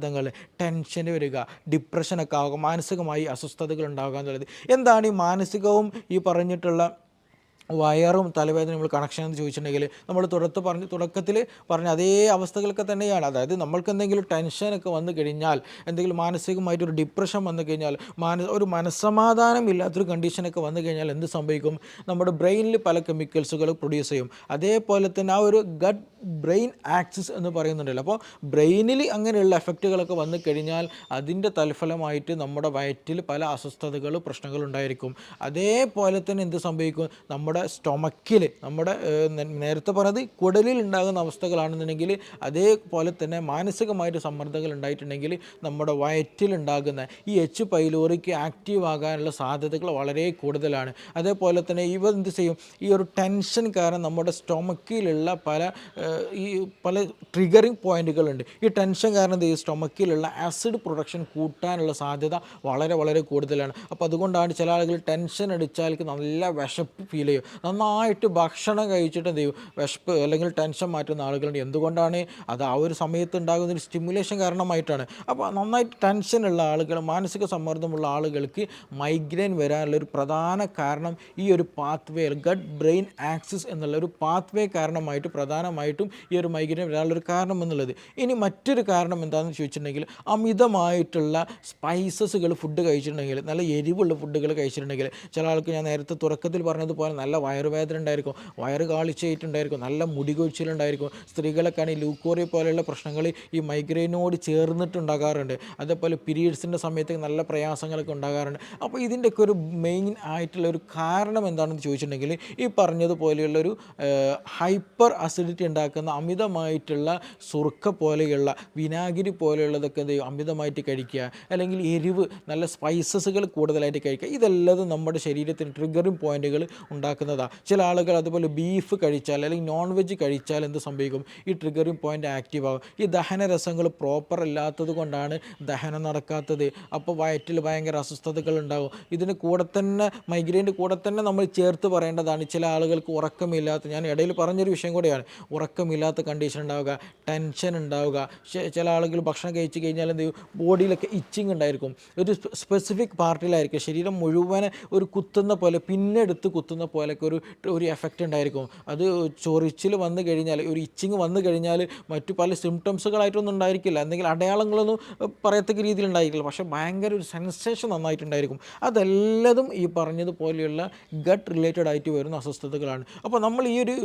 സമ്മർദ്ദങ്ങൾ ടെൻഷൻ വരിക ഡിപ്രഷനൊക്കെ ആവുക മാനസികമായി അസ്വസ്ഥതകൾ ഉണ്ടാവുക എന്നുള്ളത് എന്താണ് ഈ മാനസികവും ഈ പറഞ്ഞിട്ടുള്ള വയറും തലവേദന നമ്മൾ കണക്ഷൻ എന്ന് ചോദിച്ചിട്ടുണ്ടെങ്കിൽ നമ്മൾ തുടർത്ത് പറഞ്ഞ് തുടക്കത്തിൽ പറഞ്ഞ അതേ അവസ്ഥകളൊക്കെ തന്നെയാണ്. അതായത് നമ്മൾക്ക് എന്തെങ്കിലും ടെൻഷനൊക്കെ വന്നു കഴിഞ്ഞാൽ എന്തെങ്കിലും മാനസികമായിട്ട് ഒരു ഡിപ്രഷൻ വന്നു കഴിഞ്ഞാൽ മാന ഒരു മനസ്സമാധാനം ഇല്ലാത്തൊരു കണ്ടീഷനൊക്കെ വന്നു കഴിഞ്ഞാൽ എന്ത് സംഭവിക്കും? നമ്മുടെ ബ്രെയിനിൽ പല കെമിക്കൽസുകൾ പ്രൊഡ്യൂസ് ചെയ്യും. അതേപോലെ തന്നെ ആ ഒരു ഗഡ് ബ്രെയിൻ ആക്സിസ് എന്ന് പറയുന്നുണ്ടല്ലോ. അപ്പോൾ ബ്രെയിനിൽ അങ്ങനെയുള്ള എഫക്റ്റുകളൊക്കെ വന്നു കഴിഞ്ഞാൽ അതിന്റെ തൽഫലമായിട്ട് നമ്മുടെ വയറ്റിൽ പല അസ്വസ്ഥതകളും പ്രശ്നങ്ങളും ഉണ്ടായിരിക്കും. അതേപോലെ തന്നെ എന്ത് സംഭവിക്കും? നമ്മുടെ സ്റ്റൊമക്കിൽ നമ്മുടെ നേരത്തെ പറഞ്ഞത് കുടലിൽ ഉണ്ടാകുന്ന അവസ്ഥകളാണെന്നുണ്ടെങ്കിൽ അതേപോലെ തന്നെ മാനസികമായിട്ട് സമ്മർദ്ദങ്ങൾ ഉണ്ടായിട്ടുണ്ടെങ്കിൽ നമ്മുടെ വയറ്റിൽ ഉണ്ടാകുന്ന ഈ എച്ച് പൈലോറിക്ക് ആക്റ്റീവ് ആകാനുള്ള സാധ്യതകൾ വളരെ കൂടുതലാണ്. അതേപോലെ തന്നെ ഇവ എന്ത് ചെയ്യും? ഈ ഒരു ടെൻഷൻ കാരണം നമ്മുടെ സ്റ്റൊമക്കിലുള്ള പല ഈ പല ട്രിഗറിങ് പോയിന്റുകളുണ്ട് ഈ ടെൻഷൻ കാരണം ചെയ്യും? സ്റ്റൊമക്കിലുള്ള ആസിഡ് പ്രൊഡക്ഷൻ കൂട്ടാനുള്ള സാധ്യത വളരെ വളരെ കൂടുതലാണ്. അപ്പോൾ അതുകൊണ്ടാണ് ചില ആളുകൾ ടെൻഷൻ അടിച്ചാൽ നല്ല വിശപ്പ് ഫീൽ ചെയ്യും. നന്നായിട്ട് ഭക്ഷണം കഴിച്ചിട്ട് എന്ത് ചെയ്യും? വിശപ്പ് അല്ലെങ്കിൽ ടെൻഷൻ മാറ്റുന്ന ആളുകളുണ്ട്. എന്തുകൊണ്ടാണ്? അത് ആ ഒരു സമയത്ത് ഉണ്ടാകുന്ന ഒരു സ്റ്റിമുലേഷൻ കാരണമായിട്ടാണ്. അപ്പോൾ നന്നായിട്ട് ടെൻഷനുള്ള ആളുകൾ മാനസിക സമ്മർദ്ദമുള്ള ആളുകൾക്ക് മൈഗ്രെയിൻ വരാനുള്ള ഒരു പ്രധാന കാരണം ഈ ഒരു പാത്വേ ഗഡ് ബ്രെയിൻ ആക്സിസ് എന്നുള്ള ഒരു പാത്വേ കാരണമായിട്ട് പ്രധാനമായിട്ടും ഈ ഒരു മൈഗ്രെയിൻ വരാനുള്ള ഒരു കാരണം എന്നുള്ളത്. ഇനി മറ്റൊരു കാരണം എന്താണെന്ന് ചോദിച്ചിട്ടുണ്ടെങ്കിൽ അമിതമായിട്ടുള്ള സ്പൈസസുകൾ ഫുഡ് കഴിച്ചിട്ടുണ്ടെങ്കിൽ നല്ല എരിവുള്ള ഫുഡുകൾ കഴിച്ചിട്ടുണ്ടെങ്കിൽ ചില ആൾക്ക് ഞാൻ നേരത്തെ തുറക്കത്തിൽ പറഞ്ഞതുപോലെ നല്ല നല്ല വയറുവേദന ഉണ്ടായിരിക്കും. വയറ് കാളിച്ചായിട്ടുണ്ടായിരിക്കും നല്ല മുടി കൊഴിച്ചിലുണ്ടായിരിക്കും സ്ത്രീകളൊക്കെ ആണെങ്കിൽ ലൂക്കോറിയ പോലെയുള്ള പ്രശ്നങ്ങൾ ഈ മൈഗ്രെയിനോട് ചേർന്നിട്ടുണ്ടാകാറുണ്ട്. അതേപോലെ പീരീഡ്സിന്റെ സമയത്ത് നല്ല പ്രയാസങ്ങളൊക്കെ ഉണ്ടാകാറുണ്ട്. അപ്പോൾ ഇതിന്റെയൊക്കെ ഒരു മെയിൻ ആയിട്ടുള്ള ഒരു കാരണം എന്താണെന്ന് ചോദിച്ചിട്ടുണ്ടെങ്കിൽ ഈ പറഞ്ഞതുപോലെയുള്ളൊരു ഹൈപ്പർ അസിഡിറ്റി ഉണ്ടാക്കുന്ന അമിതമായിട്ടുള്ള സുർക്ക പോലെയുള്ള വിനാഗിരി പോലെയുള്ളതൊക്കെ എന്ത് ചെയ്യും? അമിതമായിട്ട് കഴിക്കുക. അല്ലെങ്കിൽ എരിവ് നല്ല സ്പൈസസുകൾ കൂടുതലായിട്ട് കഴിക്കുക. ഇതെല്ലാം നമ്മുടെ ശരീരത്തിന് ട്രിഗറിങ് പോയിന്റുകൾ ഉണ്ടാക്കുന്നതാണ് ചില ആളുകൾ അതുപോലെ ബീഫ് കഴിച്ചാൽ അല്ലെങ്കിൽ നോൺ വെജ് കഴിച്ചാൽ എന്ത് സംഭവിക്കും? ഈ ട്രിഗറിങ് പോയിന്റ് ആക്റ്റീവ് ആകും ഈ ദഹനരസങ്ങൾ പ്രോപ്പർ അല്ലാത്തത് കൊണ്ടാണ് ദഹനം നടക്കാത്തത്. അപ്പോൾ വയറ്റിൽ ഭയങ്കര അസ്വസ്ഥതകൾ ഉണ്ടാകും ഇതിന് കൂടെ തന്നെ മൈഗ്രെയിന്റെ കൂടെ തന്നെ നമ്മൾ ചേർത്ത് പറയേണ്ടതാണ്. ചില ആളുകൾക്ക് ഉറക്കമില്ലാത്ത ഞാൻ ഇടയിൽ പറഞ്ഞൊരു വിഷയം കൂടെയാണ്. ഉറക്കമില്ലാത്ത കണ്ടീഷൻ ഉണ്ടാവുക ടെൻഷൻ ഉണ്ടാവുക. ചില ആളുകൾ ഭക്ഷണം കഴിച്ച് കഴിഞ്ഞാൽ എന്ത് ചെയ്യും? ബോഡിയിലൊക്കെ ഇച്ചിങ് ഉണ്ടായിരിക്കും. ഒരു സ്പെസിഫിക് പാർട്ടിലായിരിക്കും ശരീരം മുഴുവൻ ഒരു കുത്തുന്ന പോലെ പിന്നെടുത്ത് കുത്തുന്ന പോലെയൊക്കെ ഒരു ഒരു എഫക്റ്റ് ഉണ്ടായിരിക്കും. അത് ചൊറിച്ചിൽ വന്നു കഴിഞ്ഞാൽ ഒരു ഇച്ചിങ് വന്നു കഴിഞ്ഞാൽ മറ്റു പല സിംറ്റംസുകളായിട്ടൊന്നും ഉണ്ടായിരിക്കില്ല. എന്തെങ്കിലും അടയാളങ്ങളൊന്നും പറയത്തക്ക രീതിയിൽ ഉണ്ടായിരിക്കില്ല. പക്ഷേ ഭയങ്കര ഒരു സെൻസേഷൻ നന്നായിട്ടുണ്ടായിരിക്കും. അതെല്ലതും ഈ പറഞ്ഞതുപോലെയുള്ള ഗട്ട് റിലേറ്റഡ് ആയിട്ട് വരുന്ന അസ്വസ്ഥതകളാണ്. അപ്പോൾ നമ്മൾ ഈ ഒരു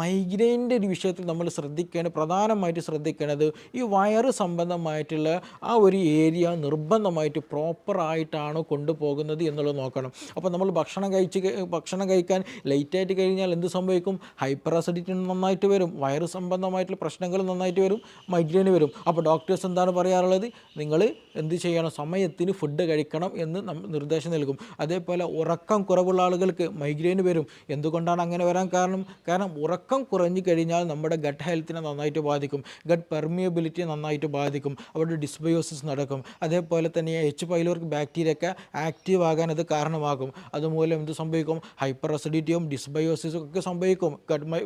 മൈഗ്രെയിന്റെ ഒരു വിഷയത്തിൽ നമ്മൾ ശ്രദ്ധിക്കേണ്ട പ്രധാനമായിട്ട് ശ്രദ്ധിക്കേണ്ടത് ഈ വയറ് സംബന്ധമായിട്ടുള്ള ആ ഒരു ഏരിയ നിർബന്ധമായിട്ട് പ്രോപ്പറായിട്ടാണോ കൊണ്ടുപോകുന്നത് എന്നുള്ളത് നോക്കണം. അപ്പോൾ നമ്മൾ ഭക്ഷണം കഴിച്ച് ഭക്ഷണം കഴിക്കാൻ ലേറ്റായിട്ട് കഴിഞ്ഞാൽ എന്ത് സംഭവിക്കും? ഹൈപ്പർ അസിഡിറ്റി നന്നായിട്ട് വരും വയറ് സംബന്ധമായിട്ടുള്ള പ്രശ്നങ്ങൾ നന്നായിട്ട് വരും മൈഗ്രെയിൻ വരും. അപ്പോൾ ഡോക്ടേഴ്സ് എന്താണ് പറയാറുള്ളത്? നിങ്ങൾ എന്ത് ചെയ്യണം? സമയത്തിന് ഫുഡ് കഴിക്കണം എന്ന് നിർദ്ദേശം നൽകും. അതേപോലെ ഉറക്കം കുറവുള്ള ആളുകൾക്ക് മൈഗ്രെയിൻ വരും. എന്തുകൊണ്ടാണ് അങ്ങനെ വരാൻ കാരണം? കാരണം ഉറക്കം കുറഞ്ഞു കഴിഞ്ഞാൽ നമ്മുടെ ഗട്ട് ഹെൽത്തിനെ നന്നായിട്ട് ബാധിക്കും. ഗട്ട് പെർമിയബിലിറ്റി നന്നായിട്ട് ബാധിക്കും. അവിടെ ഡിസ്ബയോസിസ് നടക്കും. അതേപോലെ തന്നെ എച്ച് പൈലോർക്ക് ബാക്ടീരിയ ഒക്കെ ആക്റ്റീവ് ആകാൻ അത് കാരണമാകും. അതുമൂലം എന്ത് സംഭവിക്കും? ഹൈപ്പർ അസിഡിറ്റിയും ഡിസ്ബയോസിസും ഒക്കെ സംഭവിക്കും. ഗഡ് മൈ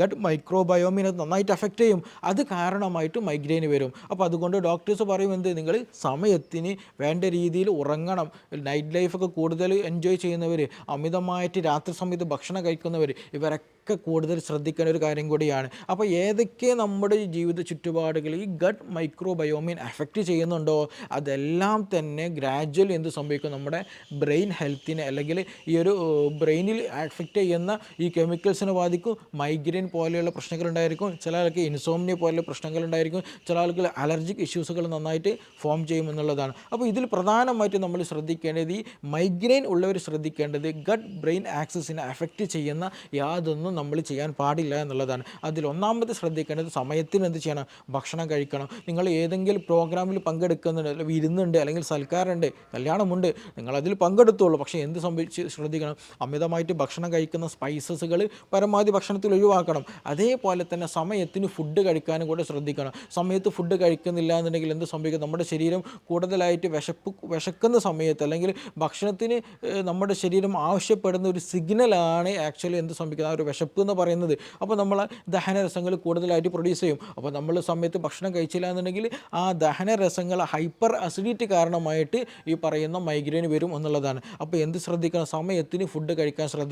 ഗഡ് മൈക്രോബയോമിനെ നന്നായിട്ട് അഫക്റ്റ് ചെയ്യും. അത് കാരണമായിട്ട് മൈഗ്രെയിൻ വരും. അപ്പോൾ അതുകൊണ്ട് ഡോക്ടേഴ്സ് പറയും എന്ത്? നിങ്ങൾ സമയത്തിന് വേണ്ട രീതിയിൽ ഉറങ്ങണം. നൈറ്റ് ലൈഫൊക്കെ കൂടുതൽ എൻജോയ് ചെയ്യുന്നവർ അമിതമായിട്ട് രാത്രി സമയത്ത് ഭക്ഷണം കഴിക്കുന്നവർ ഇവരൊക്കെ കൂടുതൽ ശ്രദ്ധിക്കേണ്ട ഒരു കാര്യം കൂടിയാണ്. അപ്പോൾ ഏതൊക്കെ നമ്മുടെ ജീവിത ചുറ്റുപാടുകൾ ഈ ഗട്ട് മൈക്രോബയോമിൻ അഫക്റ്റ് ചെയ്യുന്നുണ്ടോ? അതെല്ലാം തന്നെ ഗ്രാജ്വലി എന്ത് സംഭവിക്കും? നമ്മുടെ ബ്രെയിൻ ഹെൽത്തിനെ അല്ലെങ്കിൽ ഈ ഒരു ബ്രെയിനിൽ അഫക്റ്റ് ചെയ്യുന്ന ഈ കെമിക്കൽസിനെ ബാധിക്കും. മൈഗ്രെയിൻ പോലെയുള്ള പ്രശ്നങ്ങൾ ഉണ്ടായിരിക്കും. ചില ആൾക്ക് ഇൻസോമിനിയ പോലെയുള്ള പ്രശ്നങ്ങൾ ഉണ്ടായിരിക്കും. ചില ആൾക്ക് അലർജിക് ഇഷ്യൂസുകൾ നന്നായിട്ട് ഫോം ചെയ്യുമെന്നുള്ളതാണ് അപ്പോൾ ഇതിൽ പ്രധാനമായിട്ട് നമ്മൾ ശ്രദ്ധിക്കേണ്ടത് ഈ മൈഗ്രെയിൻ ഉള്ളവർ ശ്രദ്ധിക്കേണ്ടത് ഗട്ട് ബ്രെയിൻ ആക്സസിനെ അഫക്റ്റ് ചെയ്യുന്ന യാതൊന്നും നമ്മൾ ചെയ്യാൻ പാടില്ല എന്നുള്ളതാണ്. അതിൽ ഒന്നാമത് ശ്രദ്ധിക്കേണ്ടത് സമയത്തിന് എന്ത് ചെയ്യണം? ഭക്ഷണം കഴിക്കണം. നിങ്ങൾ ഏതെങ്കിലും പ്രോഗ്രാമിൽ പങ്കെടുക്കുന്നുണ്ട് അല്ലെങ്കിൽ വിരുന്നുണ്ട് അല്ലെങ്കിൽ സൽക്കാരമുണ്ട് കല്യാണമുണ്ട് നിങ്ങളതിൽ പങ്കെടുത്തുള്ളൂ പങ്കെടുത്തോളൂ. പക്ഷേ എന്ത് സംഭവിച്ച് ശ്രദ്ധിക്കണം? അമിതമായിട്ട് ഭക്ഷണം കഴിക്കുന്ന സ്പൈസസുകൾ പരമാവധി ഭക്ഷണത്തിൽ ഒഴിവാക്കണം. അതേപോലെ തന്നെ സമയത്തിന് ഫുഡ് കഴിക്കാനും കൂടെ ശ്രദ്ധിക്കണം. സമയത്ത് ഫുഡ് കഴിക്കുന്നില്ല എന്നുണ്ടെങ്കിൽ എന്ത് സംഭവിക്കും? നമ്മുടെ ശരീരം കൂടുതലായിട്ട് വിശപ്പ് വിശക്കുന്ന സമയത്ത് അല്ലെങ്കിൽ ഭക്ഷണത്തിന് നമ്മുടെ ശരീരം ആവശ്യപ്പെടുന്ന ഒരു സിഗ്നലാണ് ആക്ച്വലി എന്ത് സംഭവിക്കുന്നത്? ആ ഒരു വിശപ്പ് എന്ന് പറയുന്നത്. അപ്പോൾ നമ്മൾ ദഹനരസങ്ങൾ കൂടുതലായിട്ട് പ്രൊഡ്യൂസ് ചെയ്യും. അപ്പോൾ നമ്മൾ സമയത്ത് ഭക്ഷണം കഴിച്ചില്ല എന്നുണ്ടെങ്കിൽ ആ ദഹനരസങ്ങൾ ഹൈപ്പർ അസിഡിറ്റി കാരണമായിട്ട് ഈ പറയുന്ന മൈഗ്രെയിൻ വരും എന്നുള്ളതാണ്. അപ്പോൾ എന്ത് ശ്രദ്ധിക്കണം? സമയത്തിന് ഫുഡ് കഴിക്കാൻ ശ്രദ്ധിക്കണം.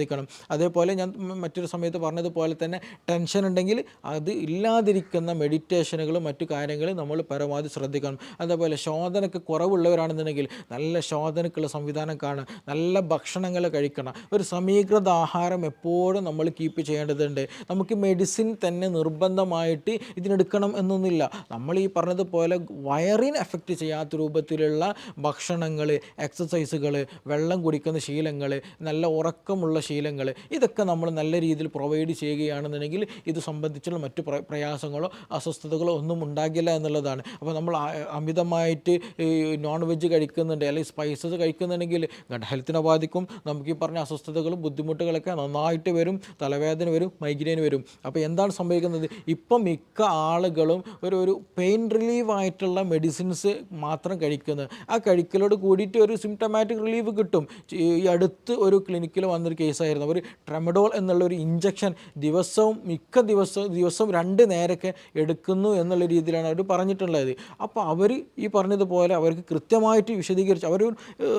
അതേപോലെ ഞാൻ മറ്റൊരു സമയത്ത് പറഞ്ഞതുപോലെ തന്നെ ടെൻഷൻ ഉണ്ടെങ്കിൽ അത് ഇല്ലാതിരിക്കുന്ന മെഡിറ്റേഷനുകളും മറ്റു കാര്യങ്ങളും നമ്മൾ പരമാവധി ശ്രദ്ധിക്കണം. അതേപോലെ ശോധനയ്ക്ക് കുറവുള്ളവരാണെന്നുണ്ടെങ്കിൽ നല്ല ശോധനക്കുള്ള സംവിധാനം കാണുക നല്ല ഭക്ഷണങ്ങൾ കഴിക്കണം ഒരു സമീകൃത ആഹാരം എപ്പോഴും നമ്മൾ കീപ്പ് ചെയ്യേണ്ടതുണ്ട്. നമുക്ക് മെഡിസിൻ തന്നെ നിർബന്ധമായിട്ട് ഇതിനെടുക്കണം എന്നൊന്നുമില്ല. നമ്മൾ ഈ പറഞ്ഞതുപോലെ വയറിന് എഫക്റ്റ് ചെയ്യാത്ത രൂപത്തിലുള്ള ഭക്ഷണങ്ങൾ എക്സസൈസുകൾ വെള്ളം കുടിക്കുന്ന ശീലങ്ങൾ നല്ല ഉറക്കമുള്ള ശീലങ്ങൾ ഇതൊക്കെ നമ്മൾ നല്ല രീതിയിൽ പ്രൊവൈഡ് ചെയ്യുകയാണെന്നുണ്ടെങ്കിൽ ഇത് സംബന്ധിച്ചുള്ള മറ്റു പ്ര- പ്രയാസങ്ങളോ അസ്വസ്ഥതകളോ ഒന്നും ഉണ്ടാകില്ല എന്നുള്ളതാണ്. അപ്പോൾ നമ്മൾ അമിതമായിട്ട് നോൺ വെജ് കഴിക്കുന്നുണ്ട് അല്ലെങ്കിൽ സ്പൈസസ് കഴിക്കുന്നുണ്ടെങ്കിൽ ഗട്ട് ഹെൽത്തിനെ ബാധിക്കും. നമുക്ക് ഈ പറഞ്ഞ അസ്വസ്ഥതകളും ബുദ്ധിമുട്ടുകളൊക്കെ നന്നായിട്ട് വരും തലവേദന വരും മൈഗ്രെയിൻ വരും. അപ്പോൾ എന്താണ് സംഭവിക്കുന്നത്? ഇപ്പം മിക്ക ആളുകളും ഒരു ഒരു പെയിൻ റിലീവായിട്ടുള്ള മെഡിസിൻസ് മാത്രം കഴിക്കുന്നത്. ആ കഴിക്കലോട് കൂടിയിട്ട് ഒരു സിംറ്റമാറ്റിക് റിലീഫ് കിട്ടും. ഈ അടുത്ത് ഒരു ക്ലിനിക്കിൽ വന്നൊരു കേസായിരുന്നു അവർ ട്രെമഡോൾ എന്നുള്ള ഒരു ഇഞ്ചക്ഷൻ ദിവസവും മിക്ക ദിവസവും ദിവസവും രണ്ട് നേരമൊക്കെ എടുക്കുന്നു എന്നുള്ള രീതിയിലാണ് അവർ പറഞ്ഞിട്ടുള്ളത്. അപ്പോൾ അവർ ഈ പറഞ്ഞതുപോലെ അവർക്ക് കൃത്യമായിട്ട് വിശദീകരിച്ച്. അവർ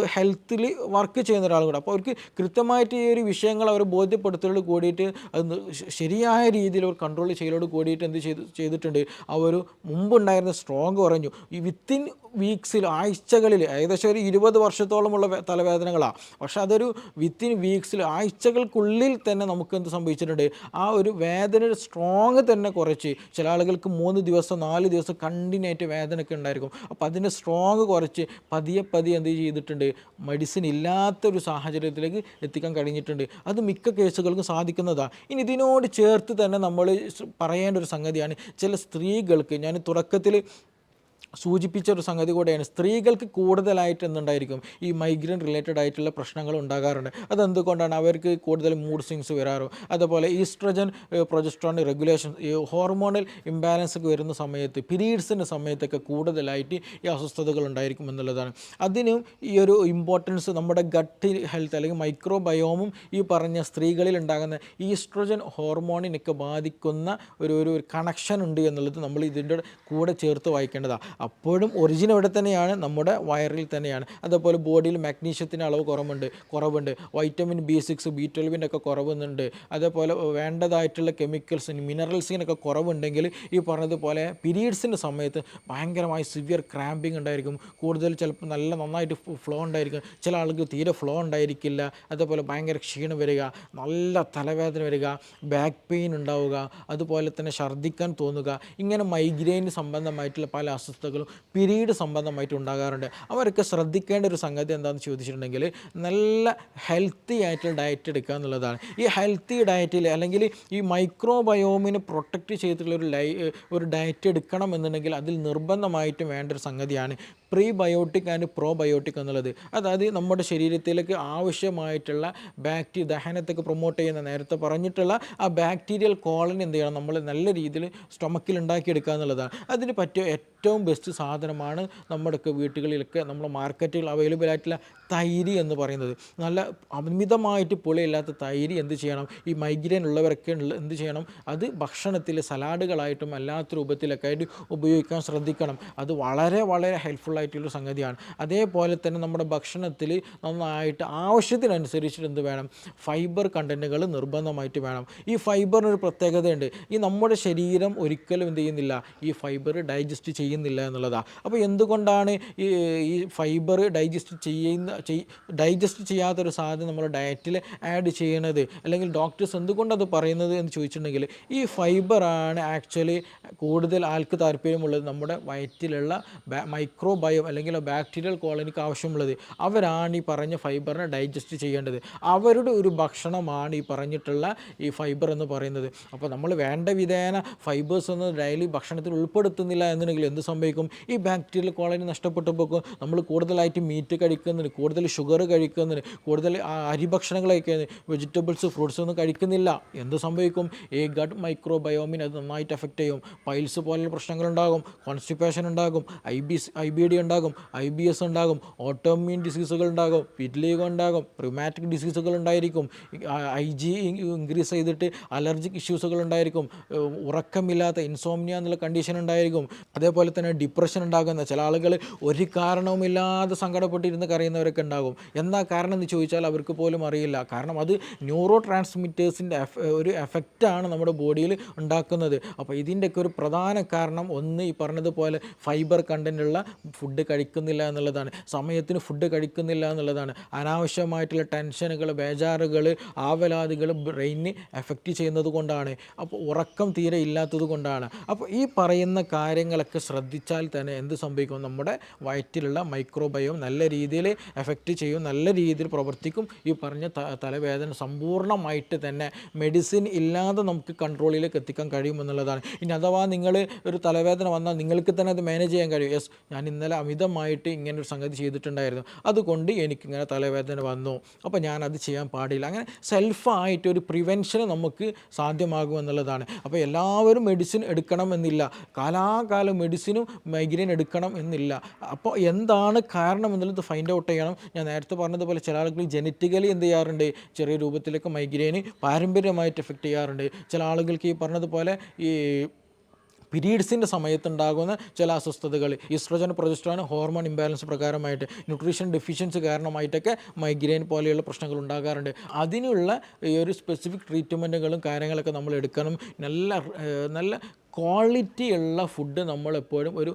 ഹെൽത്തിൽ വർക്ക് ചെയ്യുന്ന ഒരാളും കൂടെ. അപ്പോൾ അവർക്ക് കൃത്യമായിട്ട് ഈ ഒരു വിഷയങ്ങൾ അവർ ബോധ്യപ്പെടുത്തലോട് കൂടിയിട്ട് അത് ശരിയായ രീതിയിൽ അവർ കൺട്രോൾ ചെയ്യലോട് കൂടിയിട്ട് എന്ത് ചെയ്ത് ചെയ്തിട്ടുണ്ട്. ഒരു മുമ്പുണ്ടായിരുന്ന സ്ട്രോങ് കുറഞ്ഞു. ഈ വിത്തിൻ വീക്സിൽ ആഴ്ചകളിൽ ഏകദേശം ഒരു ഇരുപത് വർഷത്തോളമുള്ള തലവേദനകളാണ്. പക്ഷേ അതൊരു വിത്തിൻ വീക്സിൽ ആഴ്ച ആഴ്ചകൾക്കുള്ളിൽ തന്നെ നമുക്ക് എന്ത് സംഭവിച്ചിട്ടുണ്ട്? ആ ഒരു വേദന സ്ട്രോങ് തന്നെ കുറച്ച്. ചില ആളുകൾക്ക് മൂന്ന് ദിവസം നാല് ദിവസം കണ്ടിന്യൂ ആയിട്ട് വേദനയൊക്കെ ഉണ്ടായിരിക്കും. അപ്പോൾ അതിനെ സ്ട്രോങ് കുറച്ച് പതിയെ പതിയെ എന്ത് ചെയ്തിട്ടുണ്ട്? മെഡിസിൻ ഇല്ലാത്തൊരു സാഹചര്യത്തിലേക്ക് എത്തിക്കാൻ കഴിഞ്ഞിട്ടുണ്ട്. അത് മിക്ക കേസുകൾക്കും സാധിക്കുന്നതാണ് ഇനി ഇതിനോട് ചേർത്ത് തന്നെ നമ്മൾ പറയേണ്ട ഒരു സംഗതിയാണ്. ചില സ്ത്രീകൾക്ക് ഞാൻ തുടക്കത്തിൽ സൂചിപ്പിച്ച ഒരു സംഗതി കൂടെയാണ്. സ്ത്രീകൾക്ക് കൂടുതലായിട്ട് എന്തുണ്ടായിരിക്കും? ഈ മൈഗ്രെയിൻ റിലേറ്റഡ് ആയിട്ടുള്ള പ്രശ്നങ്ങൾ ഉണ്ടാകാറുണ്ട്. അതെന്തുകൊണ്ടാണ് അവർക്ക് കൂടുതൽ മൂഡ് സ്വിങ്സ് വരാറോ? അതുപോലെ ഈസ്ട്രജൻ പ്രൊജസ്ട്രോൺ റെഗുലേഷൻ ഈ ഹോർമോണൽ ഇംബാലൻസ് ഒക്കെ വരുന്ന സമയത്ത് പീരീഡ്സിന്റെ സമയത്തൊക്കെ കൂടുതലായിട്ട് ഈ അസ്വസ്ഥതകൾ ഉണ്ടായിരിക്കും എന്നുള്ളതാണ്. അതിനും ഈ ഒരു ഇമ്പോർട്ടൻസ് നമ്മുടെ ഗട്ട് ഹെൽത്ത് അല്ലെങ്കിൽ മൈക്രോബയോമും ഈ പറഞ്ഞ സ്ത്രീകളിൽ ഉണ്ടാകുന്ന ഈസ്ട്രജൻ ഹോർമോണിനൊക്കെ ബാധിക്കുന്ന ഒരു ഒരു കണക്ഷൻ ഉണ്ട് എന്നുള്ളത് നമ്മൾ ഇതിന്റെ കൂടെ ചേർത്ത് വായിക്കേണ്ടതാണ് അപ്പോഴും ഒറിജിൻ ഇവിടെ തന്നെയാണ്? നമ്മുടെ വയറിൽ തന്നെയാണ്. അതേപോലെ ബോഡിയിൽ മാഗ്നീഷ്യത്തിന്റെ അളവ് കുറവുണ്ട് കുറവുണ്ട്. വൈറ്റമിൻ ബി സിക്സ് ബി ട്വൽവിന്റെ ഒക്കെ കുറവുന്നുണ്ട്. അതേപോലെ വേണ്ടതായിട്ടുള്ള കെമിക്കൽസിന് മിനറൽസിനൊക്കെ കുറവുണ്ടെങ്കിൽ ഈ പറഞ്ഞതുപോലെ പീരീഡ്സിന്റെ സമയത്ത് ഭയങ്കരമായി സിവിയർ ക്രാമ്പിംഗ് ഉണ്ടായിരിക്കും. കൂടുതൽ ചിലപ്പോൾ നല്ല നന്നായിട്ട് ഫ്ലോ ഉണ്ടായിരിക്കും. ചില ആൾക്ക് തീരെ ഫ്ലോ ഉണ്ടായിരിക്കില്ല. അതേപോലെ ഭയങ്കര ക്ഷീണം വരിക നല്ല തലവേദന വരിക ബാക്ക് പെയിൻ ഉണ്ടാവുക അതുപോലെ തന്നെ ഛർദ്ദിക്കാൻ തോന്നുക ഇങ്ങനെ മൈഗ്രെയിൻ സംബന്ധമായിട്ടുള്ള പല അസ്വസ്ഥതകളും പിരീഡ് സംബന്ധമായിട്ട് ഉണ്ടാകാറുണ്ട്. അവരൊക്കെ ശ്രദ്ധിക്കേണ്ട ഒരു സംഗതി എന്താണെന്ന് ചോദിച്ചിട്ടുണ്ടെങ്കിൽ നല്ല ഹെൽത്തി ആയിട്ടുള്ള ഡയറ്റ് എടുക്കുക എന്നുള്ളതാണ്. ഈ ഹെൽത്തി ഡയറ്റിൽ അല്ലെങ്കിൽ ഈ മൈക്രോബയോമിനെ പ്രൊട്ടക്റ്റ് ചെയ്തിട്ടുള്ള ഒരു ലൈ ഒരു ഡയറ്റ് എടുക്കണം എന്നുണ്ടെങ്കിൽ അതിൽ നിർബന്ധമായിട്ടും വേണ്ട ഒരു സംഗതിയാണ് പ്രീ ബയോട്ടിക് ആൻഡ് പ്രോബയോട്ടിക് എന്നുള്ളത്. അതായത് നമ്മുടെ ശരീരത്തിലേക്ക് ആവശ്യമായിട്ടുള്ള ബാക്ടീരിയ ദഹനത്തൊക്കെ പ്രൊമോട്ട് ചെയ്യുന്ന നേരത്തെ പറഞ്ഞിട്ടുള്ള ആ ബാക്ടീരിയൽ കോളനി എന്ത് ചെയ്യണം? നമ്മൾ നല്ല രീതിയിൽ സ്റ്റൊമക്കിൽ ഉണ്ടാക്കിയെടുക്കുക എന്നുള്ളതാണ്. അതിന് പറ്റിയ ഏറ്റവും ബെസ്റ്റ് സാധനമാണ് നമ്മുടെയൊക്കെ വീട്ടുകളിലൊക്കെ നമ്മൾ മാർക്കറ്റുകൾ അവൈലബിൾ ആയിട്ടുള്ള തൈര് എന്ന് പറയുന്നത്. നല്ല അമിതമായിട്ട് പുളിയില്ലാത്ത തൈര് എന്ത് ചെയ്യണം? ഈ മൈഗ്രെയിൻ ഉള്ളവരൊക്കെ ഉള്ള എന്ത് ചെയ്യണം? അത് ഭക്ഷണത്തിൽ സലാഡുകളായിട്ടും അല്ലാത്ത രൂപത്തിലൊക്കെ ആയിട്ട് ഉപയോഗിക്കാൻ ശ്രദ്ധിക്കണം. അത് വളരെ വളരെ ഹെൽപ്ഫുള്ളായിട്ടുള്ള സംഗതിയാണ്. അതേപോലെ തന്നെ നമ്മുടെ ഭക്ഷണത്തിൽ നന്നായിട്ട് ആവശ്യത്തിനനുസരിച്ചിട്ട് എന്ത് വേണം? ഫൈബർ കണ്ടന്റുകൾ നിർബന്ധമായിട്ട് വേണം. ഈ ഫൈബറിനൊരു പ്രത്യേകതയുണ്ട്. ഈ നമ്മുടെ ശരീരം ഒരിക്കലും എന്ത് ചെയ്യുന്നില്ല. ഈ ഫൈബർ ഡൈജസ്റ്റ് ചെയ്യുന്നില്ല എന്നുള്ളതാണ് അപ്പോൾ എന്തുകൊണ്ടാണ് ഈ ഫൈബർ ഡൈജസ്റ്റ് ചെയ്യുന്ന ഡൈജസ്റ്റ് ചെയ്യാത്തൊരു സാധനം നമ്മൾ ഡയറ്റിൽ ആഡ് ചെയ്യണത്? അല്ലെങ്കിൽ ഡോക്ടേഴ്സ് എന്തുകൊണ്ടത് പറയുന്നത് എന്ന് ചോദിച്ചിട്ടുണ്ടെങ്കിൽ ഈ ഫൈബറാണ് ആക്ച്വലി കൂടുതൽ ആൾക്ക് താല്പര്യമുള്ളത് നമ്മുടെ വയറ്റിലുള്ള മൈക്രോ ബയോ അല്ലെങ്കിൽ ബാക്ടീരിയൽ കോളനിക്ക് ആവശ്യമുള്ളത്. അവരാണ് ഈ പറഞ്ഞ ഫൈബറിനെ ഡൈജസ്റ്റ് ചെയ്യേണ്ടത്. അവരുടെ ഒരു ഭക്ഷണമാണ് ഈ പറഞ്ഞിട്ടുള്ള ഈ ഫൈബർ എന്ന് പറയുന്നത്. അപ്പോൾ നമ്മൾ വേണ്ട വിധേന ഫൈബേഴ്സ് ഒന്നും ഡെയിലി ഭക്ഷണത്തിൽ ഉൾപ്പെടുത്തുന്നില്ല എന്നുണ്ടെങ്കിൽ എന്ത് സംഭവിക്കും? ഈ ബാക്ടീരിയൽ കോളനി നഷ്ടപ്പെട്ടപ്പോൾ നമ്മൾ കൂടുതലായിട്ട് മീറ്റ് കഴിക്കുന്നതിന് കൂടുതൽ ഷുഗർ കഴിക്കുന്നതിന് കൂടുതൽ അരി ഭക്ഷണങ്ങൾ വെജിറ്റബിൾസ് ഫ്രൂട്ട്സ് ഒന്നും കഴിക്കുന്നില്ല. എന്ത് സംഭവിക്കും? ഈ ഗഡ് മൈക്രോബയോമിന് അത് നന്നായിട്ട് എഫക്റ്റ് ചെയ്യും. പൈൽസ് പോലുള്ള പ്രശ്നങ്ങളുണ്ടാകും കോൺസ്റ്റിപ്പേഷൻ ഉണ്ടാകും. I B I B D ഉണ്ടാകും. ഐ ബി എസ് ഉണ്ടാകും. ഓട്ടോമ്യൂൺ ഡിസീസുകൾ ഉണ്ടാകും. വിറ്റ്ലീഗോ ഉണ്ടാകും. റിമാറ്റിക് ഡിസീസുകൾ ഉണ്ടായിരിക്കും. ഐ ജി ഇൻക്രീസ് ചെയ്തിട്ട് അലർജിക് ഇഷ്യൂസുകൾ ഉണ്ടായിരിക്കും. ഉറക്കമില്ലാത്ത ഇൻസോമിനിയ എന്നുള്ള കണ്ടീഷൻ ഉണ്ടായിരിക്കും. അതേപോലെ തന്നെ ഡിപ്രഷൻ ഉണ്ടാകുന്ന ചില ആളുകൾ ഒരു കാരണവുമില്ലാതെ സങ്കടപ്പെട്ടിരുന്ന് കരയുന്നവരൊക്കെ ഉണ്ടാകും. എന്താ കാരണം എന്ന് ചോദിച്ചാൽ അവർക്ക് പോലും അറിയില്ല. കാരണം അത് ന്യൂറോ ട്രാൻസ്മിറ്റേഴ്സിന്റെ ഒരു എഫക്റ്റാണ് നമ്മുടെ ബോഡിയിൽ ഉണ്ടാക്കുന്നത്. അപ്പോൾ ഇതിന്റെയൊക്കെ ഒരു പ്രധാന കാരണം ഒന്ന് ഈ പറഞ്ഞതുപോലെ ഫൈബർ കണ്ടന്റുള്ള ഫുഡ് കഴിക്കുന്നില്ല എന്നുള്ളതാണ്. സമയത്തിന് ഫുഡ് കഴിക്കുന്നില്ല എന്നുള്ളതാണ്. അനാവശ്യമായിട്ടുള്ള ടെൻഷനുകൾ ബേജാറുകൾ ആവലാതികൾ ബ്രെയിനിന് എഫക്റ്റ് ചെയ്യുന്നത് കൊണ്ടാണ്. അപ്പോൾ ഉറക്കം തീരെ ഇല്ലാത്തത് കൊണ്ടാണ്. അപ്പോൾ ഈ പറയുന്ന കാര്യങ്ങളൊക്കെ ശ്രദ്ധിച്ചാൽ തന്നെ എന്ത് സംഭവിക്കും? നമ്മുടെ വയറ്റിലുള്ള മൈക്രോബയോം നല്ല രീതിയിൽ എഫക്റ്റ് ചെയ്യും നല്ല രീതിയിൽ പ്രവർത്തിക്കും. ഈ പറഞ്ഞ തലവേദന സമ്പൂർണമായിട്ട് തന്നെ മെഡിസിൻ ഇല്ലാതെ നമുക്ക് കൺട്രോളിലേക്ക് എത്തിക്കാൻ കഴിയുമെന്നുള്ളതാണ് ഇനി അഥവാ നിങ്ങൾ ഒരു തലവേദന വന്നാൽ നിങ്ങൾക്ക് തന്നെ അത് മാനേജ് ചെയ്യാൻ കഴിയും. യെസ് ഞാൻ ഇന്നലെ അമിതമായിട്ട് ഇങ്ങനെ ഒരു സംഗതി ചെയ്തിട്ടുണ്ടായിരുന്നു. അതുകൊണ്ട് എനിക്കിങ്ങനെ തലവേദന വന്നു. അപ്പോൾ ഞാൻ അത് ചെയ്യാൻ പാടില്ല. അങ്ങനെ സെൽഫായിട്ട് ഒരു പ്രിവെൻഷൻ നമുക്ക് സാധ്യമാകുമെന്നുള്ളതാണ് അപ്പോൾ എല്ലാവരും മെഡിസിൻ എടുക്കണമെന്നില്ല. കാലാകാലം മെഡിസിനും മൈഗ്രെയിൻ എടുക്കണം എന്നില്ല. അപ്പോൾ എന്താണ് കാരണം എന്നുള്ളത് ഫൈൻഡ് ഔട്ട് ചെയ്യണം. ഞാൻ നേരത്തെ പറഞ്ഞതുപോലെ ചില ആളുകൾ ജനറ്റിക്കലി എന്ത് ചെയ്യാറുണ്ട്? ചെറിയ രൂപത്തിലേക്ക് മൈഗ്രെയിൻ പാരമ്പര്യമായിട്ട് എഫക്റ്റ് ചെയ്യാറുണ്ട്. ചില ആളുകൾക്ക് ഈ പറഞ്ഞതുപോലെ ഈ പീരീഡ്സിന്റെ സമയത്തുണ്ടാകുന്ന ചില അസ്വസ്ഥതകൾ ഈസ്ട്രോജൻ പ്രൊജസ്ട്രോൺ ഹോർമോൺ ഇംബാലൻസ് പ്രകാരമായിട്ട് ന്യൂട്രീഷൻ ഡെഫിഷ്യൻസി കാരണമായിട്ടൊക്കെ മൈഗ്രെയിൻ പോലെയുള്ള പ്രശ്നങ്ങൾ ഉണ്ടാകാറുണ്ട്. അതിനുള്ള ഈ ഒരു സ്പെസിഫിക് ട്രീറ്റ്മെന്റുകളും കാര്യങ്ങളൊക്കെ നമ്മൾ എടുക്കണം. നല്ല നല്ല ക്വാളിറ്റി ഉള്ള ഫുഡ് നമ്മളെപ്പോഴും ഒരു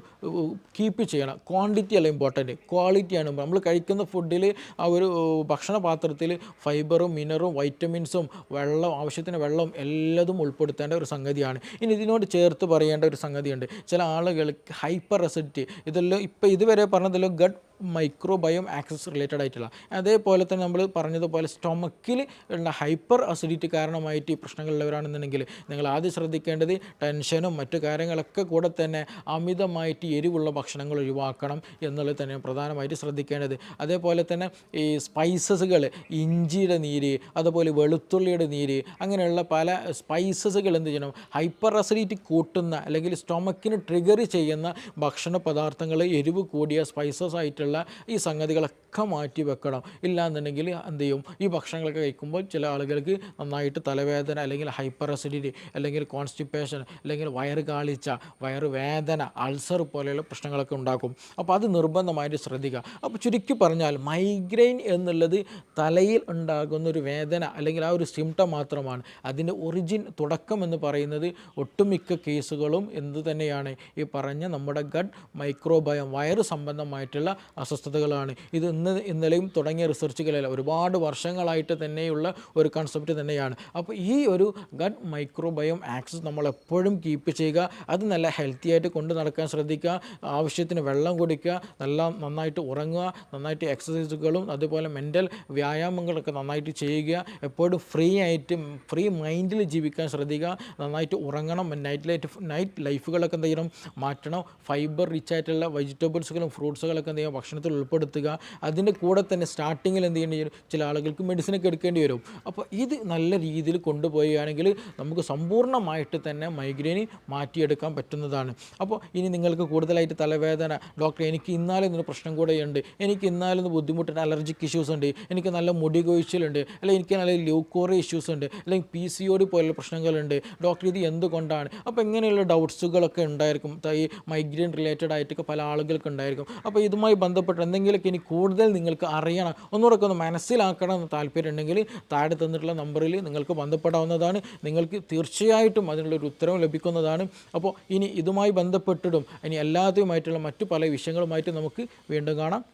കീപ്പ് ചെയ്യണം. ക്വാണ്ടിറ്റി അല്ല ഇമ്പോർട്ടന്റ് ക്വാളിറ്റിയാണ് നമ്മൾ കഴിക്കുന്ന ഫുഡിൽ ആ ഒരു ഭക്ഷണ പാത്രത്തിൽ ഫൈബറും മിനറും വൈറ്റമിൻസും വെള്ളം ആവശ്യത്തിന് വെള്ളം എല്ലാതും ഉൾപ്പെടുത്തേണ്ട ഒരു സംഗതിയാണ്. ഇനി ഇതിനോട് ചേർത്ത് പറയേണ്ട ഒരു സംഗതിയുണ്ട്. ചില ആളുകൾ ഹൈപ്പർ അസിഡിറ്റി ഇതെല്ലാം ഇപ്പോൾ ഇതുവരെ പറഞ്ഞതെല്ലാം ഗഡ് മൈക്രോബയോം ആക്സസ് റിലേറ്റഡ് ആയിട്ടുള്ള. അതേപോലെ തന്നെ നമ്മൾ പറഞ്ഞതുപോലെ സ്റ്റൊമക്കിൽ ഉള്ള ഹൈപ്പർ അസിഡിറ്റി കാരണമായിട്ട് ഈ പ്രശ്നങ്ങളുള്ളവരാണെന്നുണ്ടെങ്കിൽ നിങ്ങൾ ആദ്യം ശ്രദ്ധിക്കേണ്ടത് ടെൻഷനും മറ്റു കാര്യങ്ങളൊക്കെ കൂടെ തന്നെ അമിതമായിട്ട് എരിവുള്ള ഭക്ഷണങ്ങൾ ഒഴിവാക്കണം എന്നുള്ളത് തന്നെ പ്രധാനമായിട്ട് ശ്രദ്ധിക്കേണ്ടത്. അതേപോലെ തന്നെ ഈ സ്പൈസസുകൾ ഇഞ്ചിയുടെ നീര് അതുപോലെ വെളുത്തുള്ളിയുടെ നീര് അങ്ങനെയുള്ള പല സ്പൈസസുകൾ എന്ത് ചെയ്യണം? ഹൈപ്പർ അസിഡിറ്റി കൂട്ടുന്ന അല്ലെങ്കിൽ സ്റ്റൊമക്കിന് ട്രിഗർ ചെയ്യുന്ന ഭക്ഷണ പദാർത്ഥങ്ങൾ എരിവ് കൂടിയ സ്പൈസസ് ആയിട്ടുള്ള ഈ സംഗതികളൊക്കെ മാറ്റി വെക്കണം. ഇല്ലാന്നുണ്ടെങ്കിൽ എന്ത് ചെയ്യും? ഈ ഭക്ഷണങ്ങളൊക്കെ കഴിക്കുമ്പോൾ ചില ആളുകൾക്ക് നന്നായിട്ട് തലവേദന അല്ലെങ്കിൽ ഹൈപ്പർ അസിഡിറ്റി അല്ലെങ്കിൽ കോൺസ്റ്റിപ്പേഷൻ അല്ലെങ്കിൽ വയറ് കാളിച്ച വയറ് വേദന അൾസർ പോലെയുള്ള പ്രശ്നങ്ങളൊക്കെ ഉണ്ടാക്കും. അപ്പോൾ അത് നിർബന്ധമായിട്ട് ശ്രദ്ധിക്കുക. അപ്പോൾ ചുരുക്കി പറഞ്ഞാൽ മൈഗ്രെയിൻ എന്നുള്ളത് തലയിൽ ഉണ്ടാകുന്ന ഒരു വേദന അല്ലെങ്കിൽ ആ ഒരു സിംറ്റം മാത്രമാണ്. അതിന്റെ ഒറിജിൻ തുടക്കം എന്ന് പറയുന്നത് ഒട്ടുമിക്ക കേസുകളും എന്ത് തന്നെയാണ് ഈ പറഞ്ഞ നമ്മുടെ ഗഡ് മൈക്രോബയം വയറ് സംബന്ധമായിട്ടുള്ള അസ്വസ്ഥതകളാണ്. ഇത് ഇന്ന് ഇന്നലെയും തുടങ്ങിയ റിസർച്ചുകളല്ല ഒരുപാട് വർഷങ്ങളായിട്ട് തന്നെയുള്ള ഒരു കൺസെപ്റ്റ് തന്നെയാണ്. അപ്പോൾ ഈ ഒരു ഗഡ് മൈക്രോബയോം ആക്സസ് നമ്മൾ എപ്പോഴും കീപ്പ് ചെയ്യുക. അത് നല്ല ഹെൽത്തി ആയിട്ട് കൊണ്ട് നടക്കാൻ ശ്രദ്ധിക്കുക. ആവശ്യത്തിന് വെള്ളം കുടിക്കുക. നല്ല നന്നായിട്ട് ഉറങ്ങുക. നന്നായിട്ട് എക്സസൈസുകളും അതുപോലെ മെന്റൽ വ്യായാമങ്ങളൊക്കെ നന്നായിട്ട് ചെയ്യുക. എപ്പോഴും ഫ്രീ ആയിട്ട് ഫ്രീ മൈൻഡിൽ ജീവിക്കാൻ ശ്രദ്ധിക്കുക. നന്നായിട്ട് ഉറങ്ങണം. നൈറ്റ് ലൈറ്റ് നൈറ്റ് ലൈഫുകളൊക്കെ എന്ത് ചെയ്യണം? മാറ്റണം. ഫൈബർ റിച്ച് ആയിട്ടുള്ള വെജിറ്റബിൾസുകളും ഫ്രൂട്ട്സുകളൊക്കെ എന്ത് ചെയ്യുക ഭക്ഷണത്തിൽ ഉൾപ്പെടുത്തുക അതിന്റെ കൂടെ തന്നെ സ്റ്റാർട്ടിങ്ങിൽ എന്ത് ചെയ്യേണ്ടി വരും? ചില ആളുകൾക്ക് മെഡിസിനൊക്കെ എടുക്കേണ്ടി വരും. അപ്പോൾ ഇത് നല്ല രീതിയിൽ കൊണ്ടുപോവുകയാണെങ്കിൽ നമുക്ക് സമ്പൂർണമായിട്ട് തന്നെ മൈഗ്രെയിൻ മാറ്റിയെടുക്കാൻ പറ്റുന്നതാണ്. അപ്പോൾ ഇനി നിങ്ങൾക്ക് കൂടുതലായിട്ട് തലവേദന ഡോക്ടർ എനിക്ക് ഇന്നാലും ഇന്നൊരു പ്രശ്നം കൂടെയുണ്ട്. എനിക്ക് ഇന്നാലും ബുദ്ധിമുട്ടുണ്ട്. അലർജിക് ഇഷ്യൂസ് ഉണ്ട്. എനിക്ക് നല്ല മുടി കൊഴിച്ചിലുണ്ട് അല്ലെങ്കിൽ എനിക്ക് നല്ല ലൂക്കോറ ഇഷ്യൂസ് ഉണ്ട്. അല്ലെങ്കിൽ പി സി ഒ പോലുള്ള പ്രശ്നങ്ങളുണ്ട്. ഡോക്ടർ ഇത് എന്തുകൊണ്ടാണ്? അപ്പോൾ ഇങ്ങനെയുള്ള ഡൗട്ട്സുകളൊക്കെ ഉണ്ടായിരിക്കും. ഈ മൈഗ്രെയിൻ റിലേറ്റഡ് ആയിട്ടൊക്കെ പല ആളുകൾക്ക് ഉണ്ടായിരിക്കും. അപ്പോൾ ഇതുമായി ബന്ധപ്പെട്ട് എന്തെങ്കിലുമൊക്കെ ഇനി കൂടുതൽ നിങ്ങൾക്ക് അറിയണം ഒന്നുകൂടെ ഒന്ന് മനസ്സിലാക്കണം എന്ന് താല്പര്യം ഉണ്ടെങ്കിൽ താഴെ തന്നിട്ടുള്ള നമ്പറിൽ നിങ്ങൾക്ക് ബന്ധപ്പെടാവുന്നതാണ്. നിങ്ങൾക്ക് തീർച്ചയായിട്ടും അതിനുള്ളൊരു ഉത്തരവ് ലഭിക്കുന്നതാണ്. അപ്പോൾ ഇനി ഇതുമായി ബന്ധപ്പെട്ടിടും. ഇനി അല്ലാതെയുമായിട്ടുള്ള മറ്റു പല വിഷയങ്ങളുമായിട്ട് നമുക്ക് വീണ്ടും കാണാം.